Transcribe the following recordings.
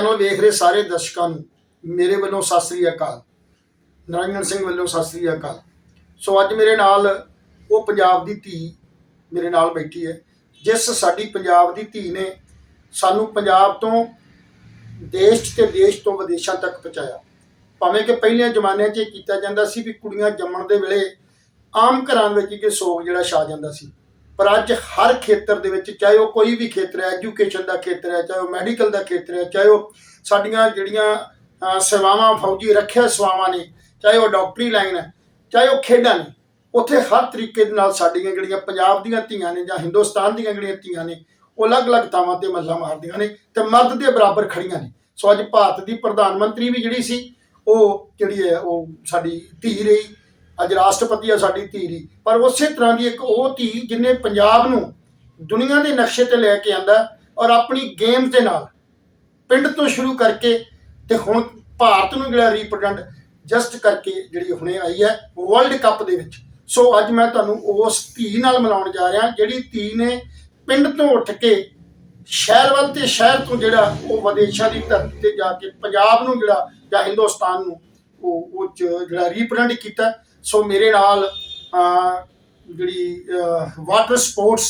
Channel ਵੇਖ ਰਹੇ ਸਾਰੇ ਦਰਸ਼ਕਾਂ ਨੂੰ, ਮੇਰੇ ਵੱਲੋਂ ਸਤਿ ਸ੍ਰੀ ਅਕਾਲ। ਨਰਿੰਦਰ ਸਿੰਘ ਵੱਲੋਂ ਸਤਿ ਸ੍ਰੀ ਅਕਾਲ। ਸੋ ਅੱਜ ਮੇਰੇ ਨਾਲ ਉਹ ਪੰਜਾਬ ਦੀ ਧੀ ਮੇਰੇ ਨਾਲ ਬੈਠੀ ਹੈ, ਜਿਸ ਸਾਡੀ ਪੰਜਾਬ ਦੀ ਧੀ ਨੇ ਸਾਨੂੰ ਪੰਜਾਬ ਤੋਂ ਦੇਸ਼ ਤੇ ਦੇਸ਼ ਤੋਂ ਵਿਦੇਸ਼ਾਂ ਤੱਕ ਪਹੁੰਚਾਇਆ। ਭਾਵੇਂ ਕਿ ਪਹਿਲੇ ਜ਼ਮਾਨਿਆਂ 'ਚ ਇਹ ਕੀਤਾ ਜਾਂਦਾ ਸੀ ਵੀ ਕੁੜੀਆਂ ਜੰਮਣ ਦੇ ਵੇਲੇ ਆਮ ਘਰਾਂ ਵਿੱਚ ਕਿ ਸੋਗ ਜਿਹੜਾ ਛਾ ਜਾਂਦਾ ਸੀ। ਪਰ ਅੱਜ ਹਰ ਖੇਤਰ ਦੇ ਵਿੱਚ, ਚਾਹੇ ਉਹ ਕੋਈ ਵੀ ਖੇਤਰ ਹੈ, ਐਜੂਕੇਸ਼ਨ ਦਾ ਖੇਤਰ ਹੈ, ਚਾਹੇ ਉਹ ਮੈਡੀਕਲ ਦਾ ਖੇਤਰ ਹੈ, ਚਾਹੇ ਉਹ ਸਾਡੀਆਂ ਜਿਹੜੀਆਂ ਸੇਵਾਵਾਂ, ਫੌਜੀ ਰੱਖਿਆ ਸੇਵਾਵਾਂ ਨੇ, ਚਾਹੇ ਉਹ ਡਾਕਟਰੀ ਲਾਈਨ ਹੈ, ਚਾਹੇ ਉਹ ਖੇਡਾਂ ਨੇ, ਉੱਥੇ ਹਰ ਤਰੀਕੇ ਦੇ ਨਾਲ ਸਾਡੀਆਂ ਜਿਹੜੀਆਂ ਪੰਜਾਬ ਦੀਆਂ ਧੀਆਂ ਨੇ ਜਾਂ ਹਿੰਦੁਸਤਾਨ ਦੀਆਂ ਜਿਹੜੀਆਂ ਧੀਆਂ ਨੇ, ਉਹ ਅਲੱਗ-ਅਲੱਗ ਥਾਵਾਂ ਤੇ ਮੱਲਾਂ ਮਾਰਦੀਆਂ ਨੇ ਤੇ ਮਰਦ ਦੇ ਬਰਾਬਰ ਖੜੀਆਂ ਨੇ। ਸੋ ਅੱਜ ਭਾਰਤ ਦੀ ਪ੍ਰਧਾਨ ਮੰਤਰੀ ਵੀ ਜਿਹੜੀ ਸੀ, ਉਹ ਜਿਹੜੀ ਹੈ, ਉਹ ਸਾਡੀ ਧੀ ਰਹੀ। ਅੱਜ ਰਾਸ਼ਟਰਪਤੀ ਆ ਸਾਡੀ ਧੀ ਰਹੀ ਪਰ ਉਸੇ ਤਰ੍ਹਾਂ ਦੀ ਇੱਕ ਉਹ ਧੀ ਜਿਨੇ ਪੰਜਾਬ ਨੂੰ ਦੁਨੀਆ ਦੇ ਨਕਸ਼ੇ ਤੇ ਲੈ ਕੇ ਆਂਦਾ ਔਰ ਆਪਣੀ ਗੇਮ ਦੇ ਨਾਲ ਪਿੰਡ ਤੋਂ ਸ਼ੁਰੂ ਕਰਕੇ ਤੇ ਹੁਣ ਭਾਰਤ ਨੂੰ ਜਿਹੜਾ ਰਿਪਰੈਜ਼ੈਂਟ ਜਸਟ ਕਰਕੇ ਜਿਹੜੀ ਹੁਣੇ ਆਈ ਹੈ ਵਰਲਡ ਕੱਪ ਦੇ ਵਿੱਚ। ਸੋ ਅੱਜ ਮੈਂ ਤੁਹਾਨੂੰ ਉਸ ਧੀ ਨਾਲ ਮਿਲਾਉਣ ਜਾ ਰਿਹਾ, ਜਿਹੜੀ ਧੀ ਨੇ ਪਿੰਡ ਤੋਂ ਉੱਠ ਕੇ ਸ਼ਹਿਰ ਵੱਲ ਤੇ ਸ਼ਹਿਰ ਤੋਂ ਜਿਹੜਾ ਉਹ ਵਿਦੇਸ਼ਾਂ ਦੀ ਧਰਤੀ ਤੇ ਜਾ ਕੇ ਪੰਜਾਬ ਨੂੰ ਜਿਹੜਾ ਜਾਂ ਹਿੰਦੁਸਤਾਨ ਨੂੰ ਉਹ ਉਹ 'ਚ ਜਿਹੜਾ ਰਿਪਰੈਜ਼ੈਂਟ ਕੀਤਾ। ਸੋ ਮੇਰੇ ਨਾਲ ਜਿਹੜੀ ਵਾਟਰ ਸਪੋਰਟਸ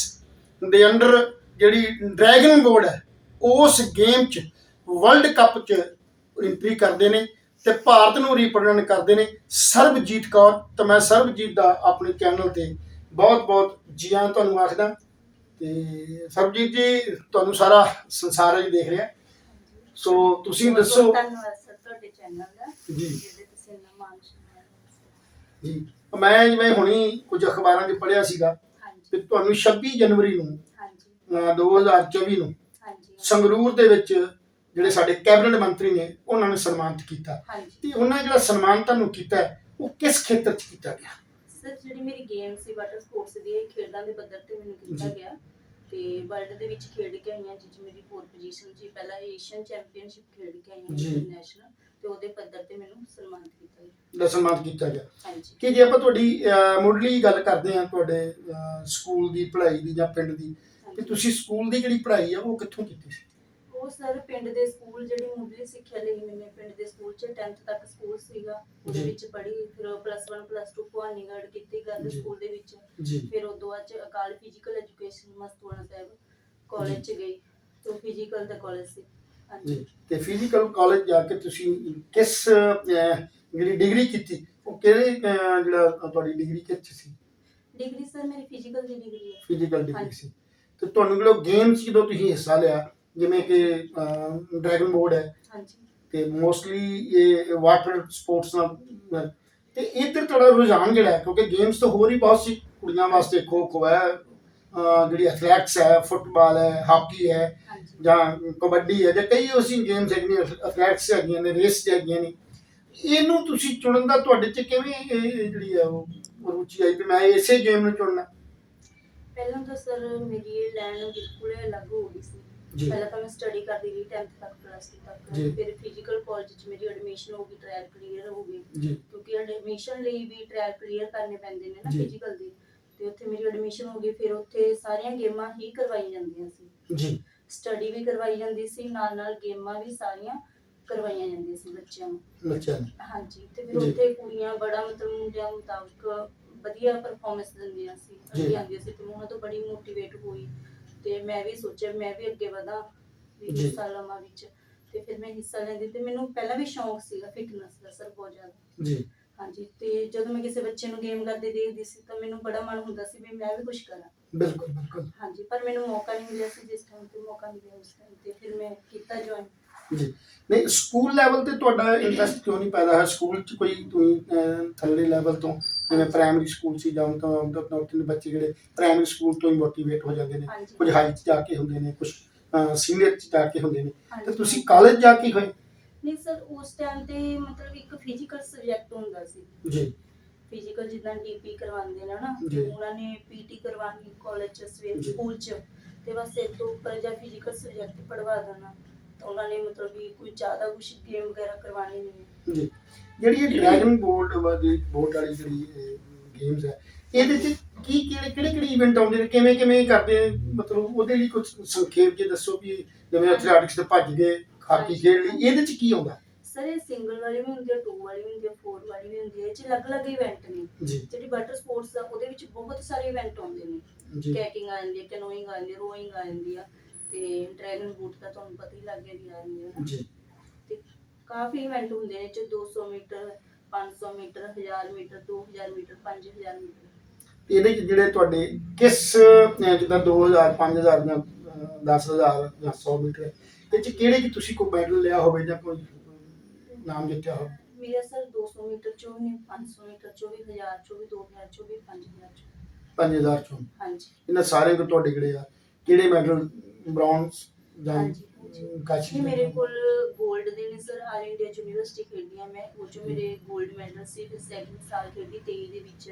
ਦੇ ਅੰਡਰ ਜਿਹੜੀ ਡਰੈਗਨ ਬੋਰਡ ਹੈ ਉਸ ਗੇਮ 'ਚ ਵਰਲਡ ਕੱਪ 'ਚ ਐਂਟਰੀ ਕਰਦੇ ਨੇ ਤੇ ਭਾਰਤ ਨੂੰ ਰਿਪਰੈਜ਼ੈਂਟ ਕਰਦੇ ਨੇ ਸਰਬਜੀਤ ਕੌਰ। ਤਾਂ ਮੈਂ ਸਰਬਜੀਤ ਦਾ ਆਪਣੇ ਚੈਨਲ ਤੇ ਬਹੁਤ ਬਹੁਤ ਜੀ ਆਇਆਂ ਤੁਹਾਨੂੰ ਆਖਦਾ। ਤੇ ਸਰਬਜੀਤ ਜੀ ਤੁਹਾਨੂੰ ਸਾਰਾ ਸੰਸਾਰ ਹੀ ਦੇਖ ਰਿਹਾ। ਸੋ ਤੁਸੀਂ ਦੱਸੋ ਧੰਨਵਾਦ ਸਰ ਤੁਹਾਡੇ ਚੈਨਲ ਦਾ। ਜੀ ਜਿਹਦੇ ਤੁਸੀਂ ਇੰਨਾ ਮਾਣ ਸ਼ਾਨ ਜੀ। ਮੈਂ ਜਿਵੇਂ ਹੁਣੀ ਕੁਝ ਅਖਬਾਰਾਂ 'ਚ ਪੜ੍ਹਿਆ ਸੀਗਾ ਹਾਂਜੀ। ਕਿ ਤੁਹਾਨੂੰ 26 ਜਨਵਰੀ ਨੂੰ ਹਾਂਜੀ। ਅਹ 2024 ਨੂੰ ਹਾਂਜੀ। ਸੰਗਰੂਰ ਦੇ ਵਿੱਚ ਜਿਹੜੇ ਸਾਡੇ ਕੈਬਨਿਟ ਮੰਤਰੀ ਨੇ ਉਹਨਾਂ ਨੇ ਸਨਮਾਨਿਤ ਕੀਤਾ। ਹਾਂਜੀ। ਤੇ ਉਹਨਾਂ ਨੇ ਜਿਹੜਾ ਸਨਮਾਨ ਤੁਹਾਨੂੰ ਕੀਤਾ ਹੈ, ਉਹ ਕਿਸ ਖੇਤਰ 'ਚ ਕੀਤਾ ਗਿਆ? ਸਰ ਜਿਹੜੀ ਮੇਰੀ ਗੇਮ ਸੀ ਵਾਟਰ ਸਪੋਰਟਸ ਦੀ ਇਹ ਖੇਡਾਂ ਦੇ ਪੱਧਰ ਤੇ ਮੈਨੂੰ ਕੀਤਾ ਜੀ। ਗਿਆ। ਤੇ ਵਰਲਡ ਦੇ ਵਿੱਚ ਖੇਡ ਕੇ ਆਈਆਂ ਜਿਸ 'ਚ ਮੇਰੀ ਫੋਰ ਪੋਜੀਸ਼ਨ ਸੀ। ਪਹਿਲਾਂ ਏਸ਼ੀਅਨ ਚੈਂਪੀਅਨਸ਼ਿਪ ਖੇਡ ਕੇ ਆਈਆਂ ਜੀ। ਇੰਟਰਨੈਸ਼ਨਲ ਤੇ ਉਹਦੇ ਪੱਧਰ ਤੇ ਮੈਨੂੰ ਸਨਮਾਨਿਤ ਕੀਤਾ ਗਿਆ। ਦਾ ਸਨਮਾਨ ਕੀਤਾ ਗਿਆ। ਹਾਂਜੀ। ਕਿ ਜੇ ਆਪਾਂ ਤੁਹਾਡੀ ਅਹ, ਮੁੱਢਲੀ ਗੱਲ ਕਰਦੇ ਹਾਂ ਤੁਹਾਡੇ ਅਹ, ਸਕੂਲ ਦੀ ਪੜ੍ਹਾਈ ਦੀ ਜਾਂ ਪਿੰਡ ਦੀ ਤੇ। ਤੁਸੀਂ ਸਕੂਲ ਦੀ ਜਿਹੜੀ ਪੜ੍ਹਾਈ ਆ ਉਹ ਕਿੱਥੋਂ ਕੀਤੀ ਸੀ? ਉਹ ਸਰ ਪਿੰਡ ਦੇ ਸਕੂਲ ਜਿਹੜੀ ਮੁੱਢਲੀ ਸਿੱਖਿਆ ਲਈ ਮੈਨੇ ਪਿੰਡ ਦੇ ਸਕੂਲ 'ਚ 10th ਤੱਕ ਸਕੂਲ ਸੀਗਾ। ਉਹਦੇ ਜੀ। ਵਿੱਚ ਪੜ੍ਹੀ ਫਿਰ ਪਲੱਸ 1 ਪਲੱਸ 2 ਭਵਾਨੀਗੜ੍ਹ ਕੀਤੀ ਗੱਲ ਜੀ। ਸਕੂਲ ਦੇ ਵਿੱਚ। ਜੀ। ਫਿਰ ਉਦੋਂ ਬਾਅਦ 'ਚ Akal physical education Mastuana Sahib college 'ਚ ਗਈ। ਤੋਂ ਫਿਜ਼ੀਕਲ ਦਾ ਕਾਲਜ ਸੀ। ਜੀ ਤੇ ਫਿਜ਼ੀਕਲ ਕਾਲਜ ਜਾ ਕੇ ਤੁਸੀਂ ਕਿਸ ਜਿਹੜੀ ਡਿਗਰੀ ਕੀਤੀ ਉਹ ਕਿਹੜੇ ਜਿਹੜਾ ਤੁਹਾਡੀ ਡਿਗਰੀ 'ਚ ਸੀ? ਡਿਗਰੀ ਸਰ ਮੇਰੀ ਫਿਜ਼ੀਕਲ ਦੀ ਡਿਗਰੀ ਹੈ। Physical degree. ਸੀ। ਤੇ ਤੁਹਾਨੂੰ ਜਿਹੜਾ ਗੇਮਸ ਜਦੋਂ ਤੁਸੀਂ ਹਿੱਸਾ ਲਿਆ ਜਿਵੇਂ ਕਿ ਡਰੈਗਨ ਬੋਰਡ ਹੈ ਹਾਂਜੀ। ਤੇ ਮੋਸਟਲੀ ਇਹ ਵਾਟਰ ਸਪੋਰਟਸ ਨਾਲ ਤੇ ਇੱਧਰ ਤੁਹਾਡਾ ਰੁਝਾਨ ਜਿਹੜਾ ਹੈ ਕਿਉਂਕਿ ਗੇਮਸ ਤਾਂ ਹੋਰ ਹੀ ਬਹੁਤ ਸੀ। ਕੁੜੀਆਂ ਵਾਸਤੇ ਖੋ ਖੋ ਹੈ ਜਿਹੜੀ ਐਥਲੈਟਿਕਸ ਹੈ ਫੁੱਟਬਾਲ ਹੈ ਹਾਕੀ ਹੈ ਜਾਂ ਕਬੱਡੀ ਹੈ ਜਾਂ ਕਈ ਉਸੀ ਗੇਮਸ ਹੈਗੀਆਂ ਐਥਲੈਟਿਕਸ ਹੈਗੀਆਂ ਨੇ ਰੇਸ ਹੈਗੀਆਂ ਨੇ। ਇਹਨੂੰ ਤੁਸੀਂ ਚੁਣਨ ਦਾ ਤੁਹਾਡੇ 'ਚ ਕਿਵੇਂ ਇਹ ਜਿਹੜੀ ਹੈ ਉਹ ਰੁਚੀ ਆਈ ਵੀ ਮੈਂ ਇਸੇ ਗੇਮ ਨੂੰ ਚੁਣਨਾ? ਪਹਿਲਾਂ ਤਾਂ ਸਰ ਮੇਰੀ ਇਹ ਲਾਈਨ ਬਿਲਕੁਲ ਅਲੱਗ ਹੋ ਗਈ ਸੀ। ਪਹਿਲਾਂ ਤਾਂ ਮੈਂ ਸਟੱਡੀ ਕਰਦੀ ਰਹੀ 10th ਤੱਕ ਪਲੱਸ 2 ਤੱਕ। ਫਿਰ ਫਿਜ਼ੀਕਲ ਕਾਲਜ 'ਚ ਮੇਰੀ ਐਡਮਿਸ਼ਨ ਹੋ ਗਈ ਟ੍ਰਾਇਲ ਕਲੀਅਰ ਹੋ ਗਈ। ਕਿਉਂਕਿ ਐਡਮਿਸ਼ਨ ਲਈ ਵੀ ਟ੍ਰਾਇਲ ਕਲੀਅਰ ਕਰਨੇ ਪੈਂਦੇ ਨੇ ਨਾ। ਫਿਜ਼ੀਕਲ ਦੇ। ਤੇ ਉੱਥੇ ਮੇਰੀ ਐਡਮਿਸ਼ਨ ਹੋ ਗਈ ਫਿਰ ਉੱਥੇ ਸਾਰੀਆਂ ਗੇਮਾਂ ਹੀ ਕਰਵਾਈ ਜਾਂਦੀਆਂ ਸੀ। ਜੀ। ਸਟੱਡੀ ਵੀ ਕਰਵਾਈ ਜਾਂਦੀ ਸੀ ਨਾਲ ਨਾਲ ਗੇਮਾਂ ਵੀ ਸਾਰੀਆਂ ਕਰਵਾਈਆਂ ਜਾਂਦੀਆਂ ਸੀ ਬੱਚਿਆਂ ਨੂੰ ਨੂੰ ਹਾਂਜੀ ਤੇ ਫਿਰ ਜੀ। ਉੱਥੇ ਕੁੜੀਆਂ ਬੜਾ ਮਤਲਬ ਮੁੰਡਿਆਂ ਮੁਤਾਬਕ ਵਧੀਆ ਪਰਫਾਰਮੈਂਸ ਦਿੰਦੀਆਂ ਸੀ ਜੀ। ਅੱਗੇ ਆਉਂਦੀਆਂ ਸੀ ਤੇ ਮੈਂ ਉਹਨਾਂ ਤੋਂ ਬੜੀ ਮੋਟੀਵੇਟ ਹੋਈ ਤੇ ਮੈਂ ਵੀ ਸੋਚਿਆ ਮੈਂ ਵੀ ਅੱਗੇ ਵਧਾਂ ਵੀ ਜੀ। ਹਿੱਸਾ ਲਵਾਂ ਵਿੱਚ ਤੇ ਫਿਰ ਮੈਂ ਹਿੱਸਾ ਲੈਂਦੀ ਤੇ ਮੈਨੂੰ ਪਹਿਲਾਂ ਵੀ ਸ਼ੌਂਕ ਸੀਗਾ ਫਿਟਨੈਸ ਦਾ ਸਰ ਬਹੁਤ ਜ਼ਿਆਦਾ ਜੀ ਹਾਂਜੀ ਤੇ ਜਦੋਂ ਮੈਂ ਕਿਸੇ ਬੱਚੇ ਨੂੰ ਗੇਮ ਕਰਦੇ ਦੇਖਦੀ ਸੀ ਤਾਂ ਮੈਨੂੰ ਬੜਾ ਮਨ ਹੁੰਦਾ ਸੀ ਵੀ ਮੈਂ ਵੀ ਕੁਝ ਕਰਾਂ ਬਿਲਕੁਲ ਬਿਲਕੁਲ। ਹਾਂਜੀ ਪਰ ਮੈਨੂੰ ਮੌਕਾ ਨਹੀਂ ਮਿਲਿਆ ਸੀ ਜਿਸ ਟਾਈਮ ਤੇ ਮੌਕਾ ਮਿਲਿਆ ਉਸ ਟਾਈਮ ਤੇ ਫਿਰ ਮੈਂ ਕੀਤਾ ਜੁਆਇਨ ਜੀ। ਨਹੀਂ ਸਕੂਲ ਲੈਵਲ ਤੇ ਤੁਹਾਡਾ ਇੰਟਰਸਟ ਕਿਉਂ ਨਹੀਂ ਪੈਦਾ ਹੈ ਸਕੂਲ ਚ ਕੋਈ ਤੁਸੀਂ ਥੱਲੇ ਲੈਵਲ ਤੋਂ ਜਿਵੇਂ ਪ੍ਰਾਇਮਰੀ ਸਕੂਲ ਸੀ ਜਾਂ ਤਾਂ ਉੱਥੇ ਦੇ ਬੱਚੇ ਜਿਹੜੇ ਪ੍ਰਾਇਮਰੀ ਸਕੂਲ ਤੋਂ ਹੀ ਮੋਟੀਵੇਟ ਹੋ ਜਾਂਦੇ ਨੇ। ਹਾਂਜੀ। ਕੁਝ ਹਾਈ ਚ ਜਾ ਕੇ ਹੁੰਦੇ ਨੇ ਕੁਝ ਸੀਨੀਅਰ ਚ ਜਾ ਕੇ ਹੁੰਦੇ ਨੇ। ਤੇ ਹਾਂਜੀ। ਤੁਸੀਂ ਕਾਲਜ ਜਾ ਕੇ ਹੋਏ? ਨਹੀਂ ਸਰ ਉਸ ਟਾਈਮ ਤੇ ਮਤਲਬ ਇੱਕ ਫਿਜ਼ੀਕਲ ਸਬਜੈਕਟ ਹੁੰਦਾ ਸੀ। ਜੀ। ਫਿਜ਼ੀਕਲ ਜਿੱਦਾਂ ਡੀਪੀ ਕਰਵਾਉਂਦੇ ਨੇ ਨਾ ਜੀ। ਉਹਨਾਂ ਨੇ ਪੀਟੀ ਕਰਵਾਉਣੀ ਕਾਲਜ ਚ ਸਵੇਰ ਜੀ। ਸਕੂਲ ਚ। ਤੇ ਬਸ ਇਹ ਤੋਂ ਉੱਪਰ ਜਾਂ ਫਿਜ਼ੀਕਲ ਸਬਜੈਕਟ ਪੜਵਾ ਦੇਣਾ। ਤਾਂ ਉਹਨਾਂ ਨੇ ਮਤਲਬ ਵੀ ਕੋਈ ਜ਼ਿਆਦਾ ਕੁਝ ਗੇਮ ਵਗੈਰਾ ਕਰਵਾਉਣੀ ਨਹੀਂ ਜੀ। ਜਿਹੜੀ ਇਹ ਡਰੈਗਨ ਬੋਰਡ ਵਾਲੀ ਬੋਰਡ ਵਾਲੀ ਜਿਹੜੀ ਗੇਮਸ ਹੈ ਇਹਦੇ ਚ ਕੀ ਕਿਹੜੇ ਕਿਹੜੇ ਕਿਹੜੇ ਇਵੈਂਟ ਆਉਂਦੇ ਨੇ? ਕਿਵੇਂ ਕਿਵੇਂ ਕਰਦੇ ਨੇ? ਮਤਲਬ ਉਹਦੇ ਲਈ ਕੁਝ ਸੰਖੇਪ ਜੇ ਦੱਸੋ ਵੀ ਜਿਵੇਂ ਐਥਲੈਟਿਕਸ ਤੇ ਭੱਜ ਗਏ ਹਾਕੀ ਖੇਡ ਲਈ ਇਹਦੇ ਚ ਕੀ ਆਉਂਦਾ? ਸਰ ਇਹ ਸਿੰਗਲ ਵਾਲੀ ਵੀ ਹੁੰਦੀ ਹੈ 2 ਵਾਲੀ ਵੀ ਹੁੰਦੀ ਹੈ 4 ਵਾਲੀ ਵੀ ਹੁੰਦੀ ਹੈ ਇਹ ਚ ਅਲੱਗ-ਅਲੱਗ ਇਵੈਂਟ ਨੇ। ਜੀ। ਜਿਹੜੀ ਵਾਟਰ ਸਪੋਰਟਸ ਆ ਉਹਦੇ ਵਿੱਚ ਬਹੁਤ ਸਾਰੇ ਇਵੈਂਟ ਆਉਂਦੇ ਨੇ। ਜੀ। ਕੈਕਿੰਗ ਆ ਜਾਂਦੀ ਹੈ ਕੈਨੋਇੰਗ ਆ ਜਾਂਦੀ ਹੈ ਰੋਇੰਗ ਆ ਜਾਂਦੀ ਆ ਤੇ ਡਰੈਗਨ ਬੂਟ ਦਾ ਤੁਹਾਨੂੰ ਪਤਾ ਹੀ ਲੱਗ ਗਿਆ ਵੀ ਆ ਜਾਂਦੀ ਹੈ। ਜੀ। ਤੇ ਕਾਫੀ ਇਵੈਂਟ ਹੁੰਦੇ ਨੇ ਇਹ ਚ 200 metre 500 metre 1000 metre 2000 metre 5000 metre. ਇਹਦੇ ਚ ਜਿਹੜੇ ਤੁਹਾਡੇ ਕਿਸ ਅਹ, ਜਿੱਦਾਂ 2000 5000 ਜਾਂ ਅਹ, 10000 ਜਾਂ 100 ਮੀਟਰ ਇਹ ਚ ਕਿਹੜੇ ਚ ਤੁਸੀਂ ਕੋਈ ਮੈਡਲ ਲਿਆ ਹੋਵੇ ਜਾਂ ਕੋਈ ਨਾਮ ਜਿੱਤਿਆ ਹੋ ਮੇਰਾ ਸਰ 200 ਮੀਟਰ ਚੋਂ 500 ਮੀਟਰ ਚੋਂ ਵੀ 2000 ਚੋਂ ਵੀ 5000 5000 ਚੋਂ ਹਾਂਜੀ। ਇਹਨਾਂ ਸਾਰੇ ਕੋਲ ਤੁਹਾਡੇ ਕਿਹੜੇ ਆ? ਕਿਹੜੇ ਮੈਡਲ? ਬ੍ਰੌਂਜ਼ ਜਾਂ ਹਾਂਜੀ ਮੇਰੇ ਕੋਲ 골ਡ ਦੇ ਨੇ ਸਰ ਆਲ ਇੰਡੀਆ ਯੂਨੀਵਰਸਿਟੀ ਖੇਡੀ ਮੈਂ। ਉਹ ਚੋਂ ਮੇਰੇ 골ਡ ਮੈਡਲ ਸੀ ਫਿਰ ਸੈਕਿੰਡ ਸਾਲ ਖੇਡੀ 23 ਦੇ ਵਿੱਚ।